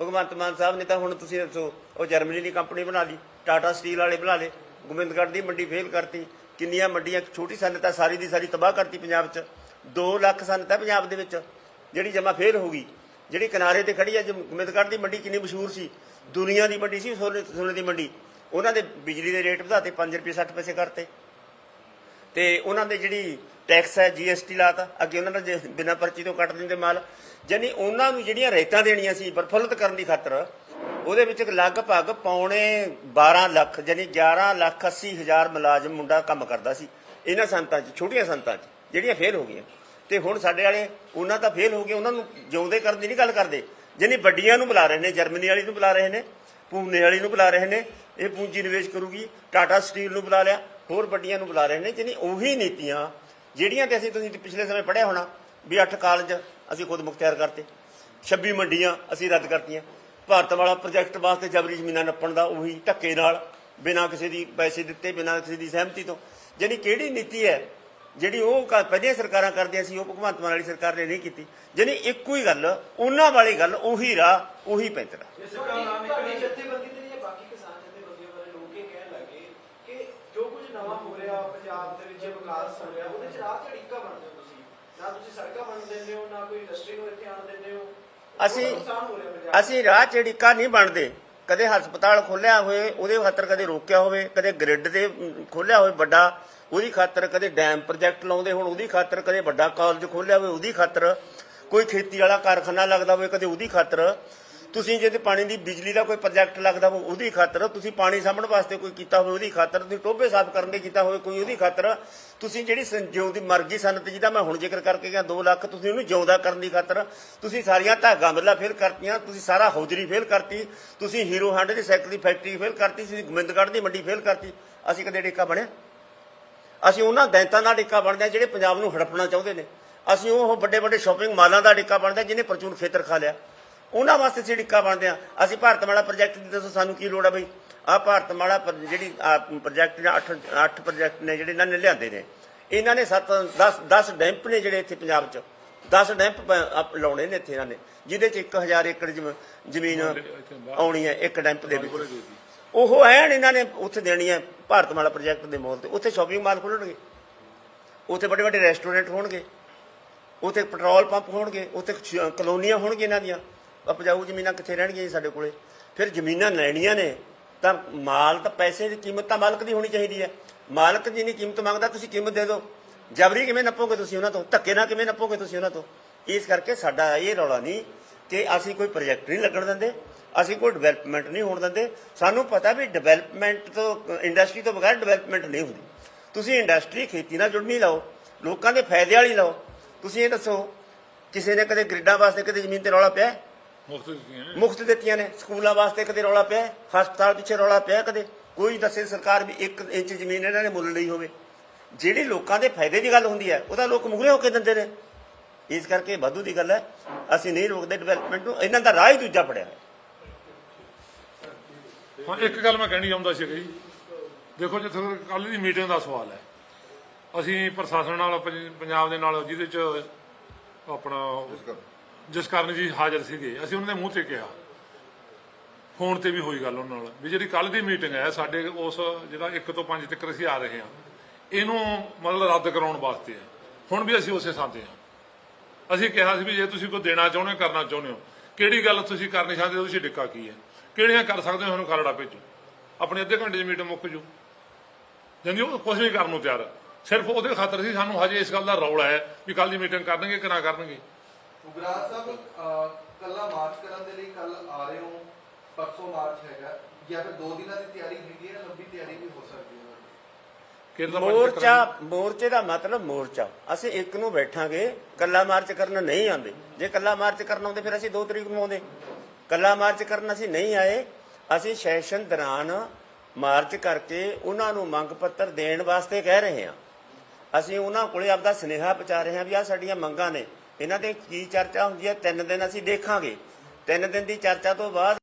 ਭਗਵੰਤ ਮਾਨ ਸਾਹਿਬ ਨੇ ਤਾਂ ਹੁਣ ਤੁਸੀਂ ਦੱਸੋ, ਉਹ ਜਰਮਨੀ ਦੀ ਕੰਪਨੀ ਬਣਾ ਲਈ, ਟਾਟਾ ਸਟੀਲ ਵਾਲੇ ਬਣਾ ਲਏ, ਗੋਬਿੰਦਗੜ੍ਹ ਦੀ ਮੰਡੀ ਫੇਲ ਕਰਤੀ, ਕਿੰਨੀਆਂ ਮੰਡੀਆਂ, ਛੋਟੀ ਸਨਅਤ ਹੈ ਸਾਰੀ ਦੀ ਸਾਰੀ ਤਬਾਹ ਕਰਤੀ ਪੰਜਾਬ 'ਚ। 2 ਲੱਖ ਸਨਅਤ ਹੈ ਪੰਜਾਬ ਦੇ ਵਿੱਚ, ਜਿਹੜੀ ਜਮਾ ਫੇਲ ਹੋ ਗਈ। ਜਿਹੜੀ ਕਿਨਾਰੇ ਤੇ ਖੜੀ ਹੈ, ਜੋ ਗੋਬਿੰਦਗੜ੍ਹ ਦੀ ਮੰਡੀ ਕਿੰਨੀ ਮਸ਼ਹੂਰ ਸੀ, ਦੁਨੀਆ ਦੀ ਮੰਡੀ ਸੀ, ਸੋਨੇ ਸੋਨੇ ਦੀ ਮੰਡੀ। ਉਹਨਾਂ ਦੇ ਬਿਜਲੀ ਦੇ ਰੇਟ ਵਧਾਤੇ 5 ਰੁਪਏ 60 ਪੈਸੇ ਕਰਤੇ। ਤੇ ਉਹਨਾਂ ਦੇ ਜਿਹੜੀ ਟੈਕਸ ਹੈ ਜੀਐਸਟੀ ਲਾਤਾ। ਅੱਗੇ ਉਹਨਾਂ ਦਾ ਬਿਨਾਂ ਪਰਚੀ ਤੋਂ ਕੱਟ ਦਿੰਦੇ ਮਾਲ। ਯਾਨੀ ਉਹਨਾਂ ਨੂੰ ਜਿਹੜੀਆਂ ਰੇਤਾਂ ਦੇਣੀਆਂ ਸੀ ਪ੍ਰਫੁੱਲਤ ਕਰਨ ਦੀ ਖਾਤਰ, ਉਹਦੇ ਵਿੱਚ ਲਗਭਗ ਪੌਣੇ 12 ਲੱਖ, ਯਾਨੀ 11 ਲੱਖ 80 ਹਜ਼ਾਰ ਮੁਲਾਜ਼ਮ ਮੁੰਡਾ ਕੰਮ ਕਰਦਾ ਸੀ। ਇਹਨਾਂ ਸੰਤਾਂ 'ਚ, ਛੋਟੀਆਂ ਸੰਤਾਂ 'ਚ, ਜਿਹੜੀਆਂ ਫੇਲ ਹੋ ਗਈਆਂ। ਤੇ ਹੁਣ ਸਾਡੇ ਵਾਲੇ, ਉਹਨਾਂ ਤਾਂ ਫੇਲ ਹੋ ਗਏ, ਉਹਨਾਂ ਨੂੰ ਜਿਉਂਦੇ ਕਰਨ ਦੀ ਨਹੀਂ ਗੱਲ ਕਰਦੇ। ਯਾਨੀ ਵੱਡੀਆਂ ਨੂੰ ਬੁਲਾ ਰਹੇ ਨੇ, ਜਰਮਨੀ ਵਾਲੀ ਨੂੰ ਬੁਲਾ ਰਹੇ ਨੇ, ਪੂਨੇ ਵਾਲੀ ਨੂੰ ਬੁਲਾ ਰਹੇ ਨੇ, ਇਹ ਪੂੰਜੀ ਨਿਵੇਸ਼ ਕਰੂਗੀ, ਟਾਟਾ ਸਟੀਲ ਨੂੰ ਬੁਲਾ ਲਿਆ। ਹੋਰ ਵੱਡੀਆਂ ਨੂੰ ਬੁਲਾ ਰਹੇ ਨੇ ਜਿਹਨੀ ਉਹੀ ਨੀਤੀਆਂ, ਜਿਹੜੀਆਂ ਤੇ ਅਸੀਂ ਤੁਸੀਂ ਪਿਛਲੇ ਸਮੇਂ ਪੜ੍ਹਿਆ ਹੋਣਾ, ਵੀ 8 ਕਾਲਜ ਅਸੀਂ ਖੁਦ ਮੁਖਤਿਆਰ ਕਰਤੇ 26 ਮੰਡੀਆਂ ਅਸੀਂ ਰੱਦ ਕਰਤੀਆਂ, ਭਾਰਤ ਵਾਲਾ ਪ੍ਰੋਜੈਕਟ ਵਾਸਤੇ ਜਬਰੀ ਜ਼ਮੀਨਾਂ ਨੱਪਣ ਦਾ ਉਹੀ ਧੱਕੇ ਨਾਲ, ਬਿਨਾਂ ਕਿਸੇ ਦੀ ਪੈਸੇ ਦਿੱਤੇ, ਬਿਨਾਂ ਕਿਸੇ ਦੀ ਸਹਿਮਤੀ ਤੋਂ ਜਿਹਨੀ ਕਿਹੜੀ ਨੀਤੀ ਹੈ, ਜਿਹੜੀ ਉਹ ਪਹਿਲੀਆਂ ਸਰਕਾਰਾਂ ਕਰਦੀਆਂ ਸੀ, ਉਹ ਭਗਵੰਤ ਮਾਨ ਵਾਲੀ ਸਰਕਾਰ ਨੇ ਨਹੀਂ ਕੀਤੀ ਜਿਹਨੀ ਇੱਕੋ ਹੀ ਗੱਲ, ਉਹਨਾਂ ਵਾਲੀ ਗੱਲ ਉਹੀ ਰਾਹ, ਉਹੀ ਪੈਂਤਰਾ ਇਹ ਸਰਕਾਰ ਨਾ ਤੁਹਾਡੀ ਨਿਕਲੀ ਜਥੇਬੰਦੀ ਤੇ ਜਾਂ ਬਾਕੀ ਕਿਸਾਨ ਜਥੇਬੰਦੀਆਂ ਬਾਰੇ ਲੋਕ ਇਹ ਕਹਿਣ ਲੱਗੇ ਕਿ ਜੋ ਕੁਝ ਨਵਾਂ ਹੋ ਰਿਹਾ ਪੰਜਾਬ ਦੇ ਵਿੱਚ ਵਿਕਾਸ ਹੋ ਰਿਹਾ ਉਹਦੇ ਚ ਰਾਹ ਝੜੀਕਾ ਬਣਦੇ ਹੋ ਤੁਸੀਂ। ਨਾ ਤੁਸੀਂ ਸੜਕਾਂ ਬਣ ਦਿੰਦੇ ਹੋ ਨਾ ਕੋਈ ਇੰਡਸਟਰੀ ਨੂੰ ਇੱਥੇ ਆਣ ਦਿੰਦੇ ਹੋ। ਅਸੀਂ ਅਸੀਂ ਰਾਹ ਚੜੀਕਾ ਨਹੀਂ ਬਣਦੇ। ਕਦੇ ਹਸਪਤਾਲ ਖੋਲਿਆ ਹੋਵੇ ਉਹਦੇ ਖਾਤਰ ਕਦੇ ਰੋਕਿਆ ਹੋਵੇ ਕਦੇ ਗ੍ਰਿਡ ਤੇ ਖੋਲਿਆ ਹੋਵੇ ਵੱਡਾ ਉਹਦੀ ਖਾਤਰ ਕਦੇ ਡੈਮ ਪ੍ਰੋਜੈਕਟ ਲਾਉਂਦੇ ਹੁਣ ਉਹਦੀ ਖਾਤਰ ਕਦੇ ਵੱਡਾ ਕਾਲਜ ਖੋਲਿਆ ਹੋਵੇ ਉਹਦੀ ਖਾਤਰ ਕੋਈ ਖੇਤੀ ਵਾਲਾ ਕਾਰਖਾਨਾ ਲੱਗਦਾ ਹੋਵੇ ਕਦੇ ਉਹਦੀ ਖਾਤਰ ਤੁਸੀਂ ਜੇ ਪਾਣੀ ਦੀ ਬਿਜਲੀ ਦਾ ਕੋਈ ਪ੍ਰੋਜੈਕਟ ਲੱਗਦਾ ਹੋਵੇ ਉਹਦੀ ਖਾਤਰ, ਤੁਸੀਂ ਪਾਣੀ ਸਾਂਭਣ ਵਾਸਤੇ ਕੋਈ ਕੀਤਾ ਹੋਵੇ ਉਹਦੀ ਖਾਤਰ, ਤੁਸੀਂ ਟੋਭੇ ਸਾਫ਼ ਕਰਨ ਦੇ ਕੀਤਾ ਹੋਵੇ ਕੋਈ ਉਹਦੀ ਖਾਤਰ, ਤੁਸੀਂ ਜਿਹੜੀ ਸੰ- ਜਿਉਂਦੀ ਮਰਗੀ ਸਨਤ ਜਿਹਦਾ ਮੈਂ ਹੁਣ ਜ਼ਿਕਰ ਕਰਕੇ ਗਿਆ 2 ਲੱਖ, ਤੁਸੀਂ ਉਹਨੂੰ ਜਿਉਂਦਾ ਕਰਨ ਦੀ ਖਾਤਰ, ਤੁਸੀਂ ਸਾਰੀਆਂ ਧਾਗਾ ਮਿੱਲਾਂ ਫੇਲ ਕਰਤੀਆਂ, ਤੁਸੀਂ ਸਾਰਾ ਹੌਜਰੀ ਫੇਲ ਕਰਤੀ, ਤੁਸੀਂ ਹੀਰੋ ਹਾਂਡੇ ਦੀ ਸਾਈਕਲ ਦੀ ਫੈਕਟਰੀ ਫੇਲ ਕਰਤੀ, ਤੁਸੀਂ ਗੋਬਿੰਦਗੜ੍ਹ ਦੀ ਮੰਡੀ ਫੇਲ ਕਰਤੀ, ਅਸੀਂ ਕਦੇ ਡੇਕਾ ਬਣਿਆ? ਅਸੀਂ ਉਹਨਾਂ ਦੈਂਤਾਂ ਦਾ ਡੇਕਾ ਬਣਦੇ ਹਾਂ ਜਿਹੜੇ ਪੰਜਾਬ ਨੂੰ ਹੜਪਣਾ ਚਾਹੁੰਦੇ ਨੇ। ਅਸੀਂ ਉਹ ਵੱਡੇ ਵੱਡੇ ਸ਼ਾਪਿੰਗ ਮਾਲਾਂ ਦਾ ਡੇਕਾ ਬਣਦੇ ਹਾਂ ਜਿਹਨੇ ਪ੍ਰਚੂਨ ਖੇਤਰ ਖਾ ਲਿਆ। ਉਹਨਾਂ ਵਾਸਤੇ ਅਸੀਂ ਡਿੱਕਾ ਬਣਦੇ ਹਾਂ। ਅਸੀਂ ਭਾਰਤਮਾਲਾ ਪ੍ਰੋਜੈਕਟ ਦੀ ਦੱਸੋ ਸਾਨੂੰ ਕੀ ਲੋੜ ਆ ਬਈ? ਆਹ ਭਾਰਤਮਾਲਾ ਜਿਹੜੀ ਪ੍ਰੋਜੈਕਟ ਨੇ 8 8 ਪ੍ਰੋਜੈਕਟ ਨੇ ਜਿਹੜੇ ਇਹਨਾਂ ਨੇ ਲਿਆਂਦੇ ਨੇ। ਇਹਨਾਂ ਨੇ 7 10 10 ਡੈਂਪ ਨੇ ਜਿਹੜੇ ਇੱਥੇ ਪੰਜਾਬ 'ਚ। 10 ਡੈਂਪ ਲਾਉਣੇ ਨੇ ਇੱਥੇ ਇਹਨਾਂ ਨੇ ਜਿਹਦੇ 'ਚ 1000 ਏਕੜ ਜ਼ਮ- ਜ਼ਮੀਨ ਆਉਣੀ ਹੈ ਇੱਕ ਡੈਂਪ ਦੇ ਵਿੱਚ। ਉਹ ਐਨ ਇਹਨਾਂ ਨੇ ਉੱਥੇ ਦੇਣੀ ਹੈ ਭਾਰਤਮਾਲਾ ਪ੍ਰੋਜੈਕਟ ਦੇ ਮੋਲ ਤੇ। ਉੱਥੇ ਸ਼ਾਪਿੰਗ ਮਾਲ ਖੋਲਣਗੇ ਉੱਥੇ ਵੱਡੇ ਵੱਡੇ ਰੈਸਟੋਰੈਂਟ ਹੋਣਗੇ। ਉੱਥੇ ਪੈਟਰੋਲ ਪੰਪ ਹੋਣਗੇ। ਉੱਥੇ ਕਲੋਨੀਆਂ ਹੋਣਗੀਆਂ ਇਹਨਾਂ ਦੀਆਂ। ਉਪਜਾਊ ਜ਼ਮੀਨਾਂ ਕਿੱਥੇ ਰਹਿਣਗੀਆਂ ਜੀ ਸਾਡੇ ਕੋਲੇ? ਫਿਰ ਜ਼ਮੀਨਾਂ ਲੈਣੀਆਂ ਨੇ, ਤਾਂ ਮਾਲ ਤਾਂ ਪੈਸੇ ਦੀ ਕੀਮਤ ਤਾਂ ਮਾਲਕ ਦੀ ਹੋਣੀ ਚਾਹੀਦੀ ਹੈ। ਮਾਲਕ ਜਿੰਨੀ ਕੀਮਤ ਮੰਗਦਾ ਤੁਸੀਂ ਕੀਮਤ ਦੇ ਦਿਓ। ਜਬਰੀ ਕਿਵੇਂ ਨੱਪੋਗੇ ਤੁਸੀਂ ਉਹਨਾਂ ਤੋਂ? ਧੱਕੇ ਨਾਲ ਕਿਵੇਂ ਨੱਪੋਗੇ ਤੁਸੀਂ ਉਹਨਾਂ ਤੋਂ? ਇਸ ਕਰਕੇ ਸਾਡਾ ਇਹ ਰੌਲਾ ਨਹੀਂ ਕਿ ਅਸੀਂ ਕੋਈ ਪ੍ਰੋਜੈਕਟ ਨਹੀਂ ਲੱਗਣ ਦਿੰਦੇ, ਅਸੀਂ ਕੋਈ ਡਿਵੈਲਪਮੈਂਟ ਨਹੀਂ ਹੋਣ ਦਿੰਦੇ। ਸਾਨੂੰ ਪਤਾ ਵੀ ਡਿਵੈਲਪਮੈਂਟ ਤੋਂ, ਇੰਡਸਟਰੀ ਤੋਂ ਬਗੈਰ ਡਿਵੈਲਪਮੈਂਟ ਨਹੀਂ ਹੁੰਦੀ। ਤੁਸੀਂ ਇੰਡਸਟਰੀ ਖੇਤੀ ਨਾਲ ਜੁੜਨੀ ਲਾਓ, ਲੋਕਾਂ ਦੇ ਫਾਇਦੇ ਵਾਲੀ ਲਾਓ। ਤੁਸੀਂ ਇਹ ਦੱਸੋ, ਕਿਸੇ ਨੇ ਕਦੇ ਗ੍ਰਿਡਾਂ ਵਾਸਤੇ ਕਦੇ ਜ਼ਮੀਨ ਤੇ ਰੌਲਾ ਪਿਆ? ਮੁਫਤ ਦਿੱਤੀਆਂ ਨੇ। ਮੁਫਤ ਦਿੱਤੀਆਂ ਨੇ। ਸਕੂਲਾਂ ਵਾਸਤੇ ਕਦੇ ਰੌਲਾ ਪਿਆ? ਹਸਪਤਾਲ ਪਿੱਛੇ ਰੌਲਾ ਪਿਆ ਕਦੇ? ਕੋਈ ਦੱਸੇ ਸਰਕਾਰ ਵੀ 1 ਇੰਚ ਜ਼ਮੀਨ ਇਹਨਾਂ ਨੇ ਮੁੱਲ ਲਈ ਹੋਵੇ। ਜਿਹੜੀ ਲੋਕਾਂ ਦੇ ਫਾਇਦੇ ਦੀ ਗੱਲ ਹੁੰਦੀ ਹੈ ਉਹਦਾ ਲੋਕ ਮੁਗਰੇ ਹੋ ਕੇ ਦਿੰਦੇ ਨੇ। ਇਸ ਕਰਕੇ ਵਾਧੂ ਦੀ ਗੱਲ ਹੈ ਅਸੀਂ ਨਹੀਂ ਰੋਕਦੇ ਡਿਵੈਲਪਮੈਂਟ ਨੂੰ। ਇਹਨਾਂ ਦਾ ਰਾਹ ਹੀ ਦੂਜਾ ਫੜਿਆ ਹੈ ਹਾਂ ਇੱਕ ਗੱਲ ਮੈਂ ਕਹਿਣੀ ਚਾਹੁੰਦਾ ਸੀ ਜੀ। ਦੇਖੋ ਜਿੱਥੇ ਕੱਲ ਦੀ ਮੀਟਿੰਗ ਦਾ ਸਵਾਲ ਹੈ। ਅਸੀਂ ਪ੍ਰਸ਼ਾਸਨ ਨਾਲ ਪੰਜ- ਪੰਜਾਬ ਦੇ ਨਾਲ ਜਿਹਦੇ ਚ ਆਪਣਾ ਜਸਕਰਨ ਜੀ ਹਾਜ਼ਰ ਸੀਗੇ। ਅਸੀਂ ਉਹਨਾਂ ਦੇ ਮੂੰਹ ਤੇ ਕਿਹਾ। ਫੋਨ ਤੇ ਵੀ ਹੋਈ ਗੱਲ ਉਹਨਾਂ ਨਾਲ। ਵੀ ਜਿਹੜੀ ਕੱਲ ਦੀ ਮੀਟਿੰਗ ਹੈ, ਸਾਡੇ ਉਸ ਜਿਹੜਾ 1 ਤੋਂ 5 ਤੱਕ ਅਸੀਂ ਆ ਰਹੇ ਹਾਂ, ਇਹਨੂੰ ਮਤਲਬ ਰੱਦ ਕਰਾਉਣ ਵਾਸਤੇ ਹੈ। ਹੁਣ ਵੀ ਅਸੀਂ ਉਸੇ ਥਾਂ ਹਾਂ। ਅਸੀਂ ਕਿਹਾ ਸੀ ਵੀ ਜੇ ਤੁਸੀਂ ਕੋਈ ਦੇਣਾ ਚਾਹੁੰਦੇ ਹੋ, ਕਰਨਾ ਚਾਹੁੰਦੇ ਹੋ, ਕਿਹੜੀ ਗੱਲ ਤੁਸੀਂ ਕਰਨੀ ਚਾਹੁੰਦੇ ਹੋ, ਤੁਸੀਂ ਡਿੱਕਾ ਕੀ ਹੈ? ਕਿਹੜੀਆਂ ਕਰ ਸਕਦੇ ਹੋ, ਸਾਨੂੰ ਖਰੜਾ ਭੇਜੋ। ਆਪਣੇ ਅੱਧੇ ਘੰਟੇ ਦੀ ਮੀਟਿੰਗ ਮੁੱਕ ਜੂ। ਜਾਂਦੀ ਉਹ ਕੁਝ ਨਹੀਂ ਕਰਨ ਨੂੰ ਤਿਆਰ। ਸਿਰਫ ਉਹਦੇ ਖਾਤਰ ਸੀ ਸਾਨੂੰ ਹਜੇ ਇਸ ਗੱਲ ਦਾ ਰੌਲਾ ਹੈ ਵੀ ਕੱਲ ਦੀ ਮੀਟਿੰਗ ਕਰਨਗੇ ਕਿ ਨਾ ਕਰਨਗੇ। ਉਗਰਾਹ ਸਾਹਿਬ ਕੱਲਾ ਮਾਰਚ ਕਰਨ ਦੇ ਲਈ ਕੱਲ ਆ ਰਹੇ ਹੋ ਪਰਸੋਂ ਮਾਰਚ ਹੈਗਾ ਜਾਂ ਫਿਰ ਦੋ ਦਿਨਾਂ ਦੀ ਤਿਆਰੀ ਹੈਗੀ ਹੈ ਲੰਬੀ ਤਿਆਰੀ ਵੀ ਹੋ ਸਕਦੀ ਹੈ? ਮੋਰਚਾ ਮੋਰਚੇ ਦਾ ਮਤਲਬ ਮੋਰਚਾ। ਅਸੀਂ ਇੱਕ ਨੂੰ ਬੈਠਾਂਗੇ ਕੱਲਾ ਮਾਰਚ ਕਰਨ ਨਹੀਂ ਆਉਂਦੇ। ਜੇ ਕੱਲਾ ਮਾਰਚ ਕਰਨ ਆਉਂਦੇ ਫਿਰ ਅਸੀਂ 2 ਤਰੀਕ ਨੂੰ ਆਉਂਦੇ। ਕੱਲਾ ਮਾਰਚ ਕਰਨ ਅਸੀਂ ਨਹੀਂ ਆਏ ਅਸੀਂ ਸੈਸ਼ਨ ਦੌਰਾਨ ਮਾਰਚ ਕਰਕੇ ਉਹਨਾਂ ਨੂੰ ਮੰਗ ਪੱਤਰ ਦੇਣ ਵਾਸਤੇ ਕਹਿ ਰਹੇ ਹਾਂ। ਅਸੀਂ ਉਹਨਾਂ ਕੋਲੇ ਆਪਦਾ ਸੁਨੇਹਾ ਪਹੁੰਚਾ ਰਹੇ ਹਾਂ ਵੀ ਆ ਸਾਡੀਆਂ ਮੰਗਾਂ ਨੇ। ਇਹਨਾਂ ਤੇ ਕੀ ਚਰਚਾ ਹੁੰਦੀ ਹੈ? ਤਿੰਨ ਦਿਨ ਅਸੀਂ ਦੇਖਾਂਗੇ। ਤਿੰਨ ਦਿਨ ਦੀ ਚਰਚਾ ਤੋਂ ਬਾਅਦ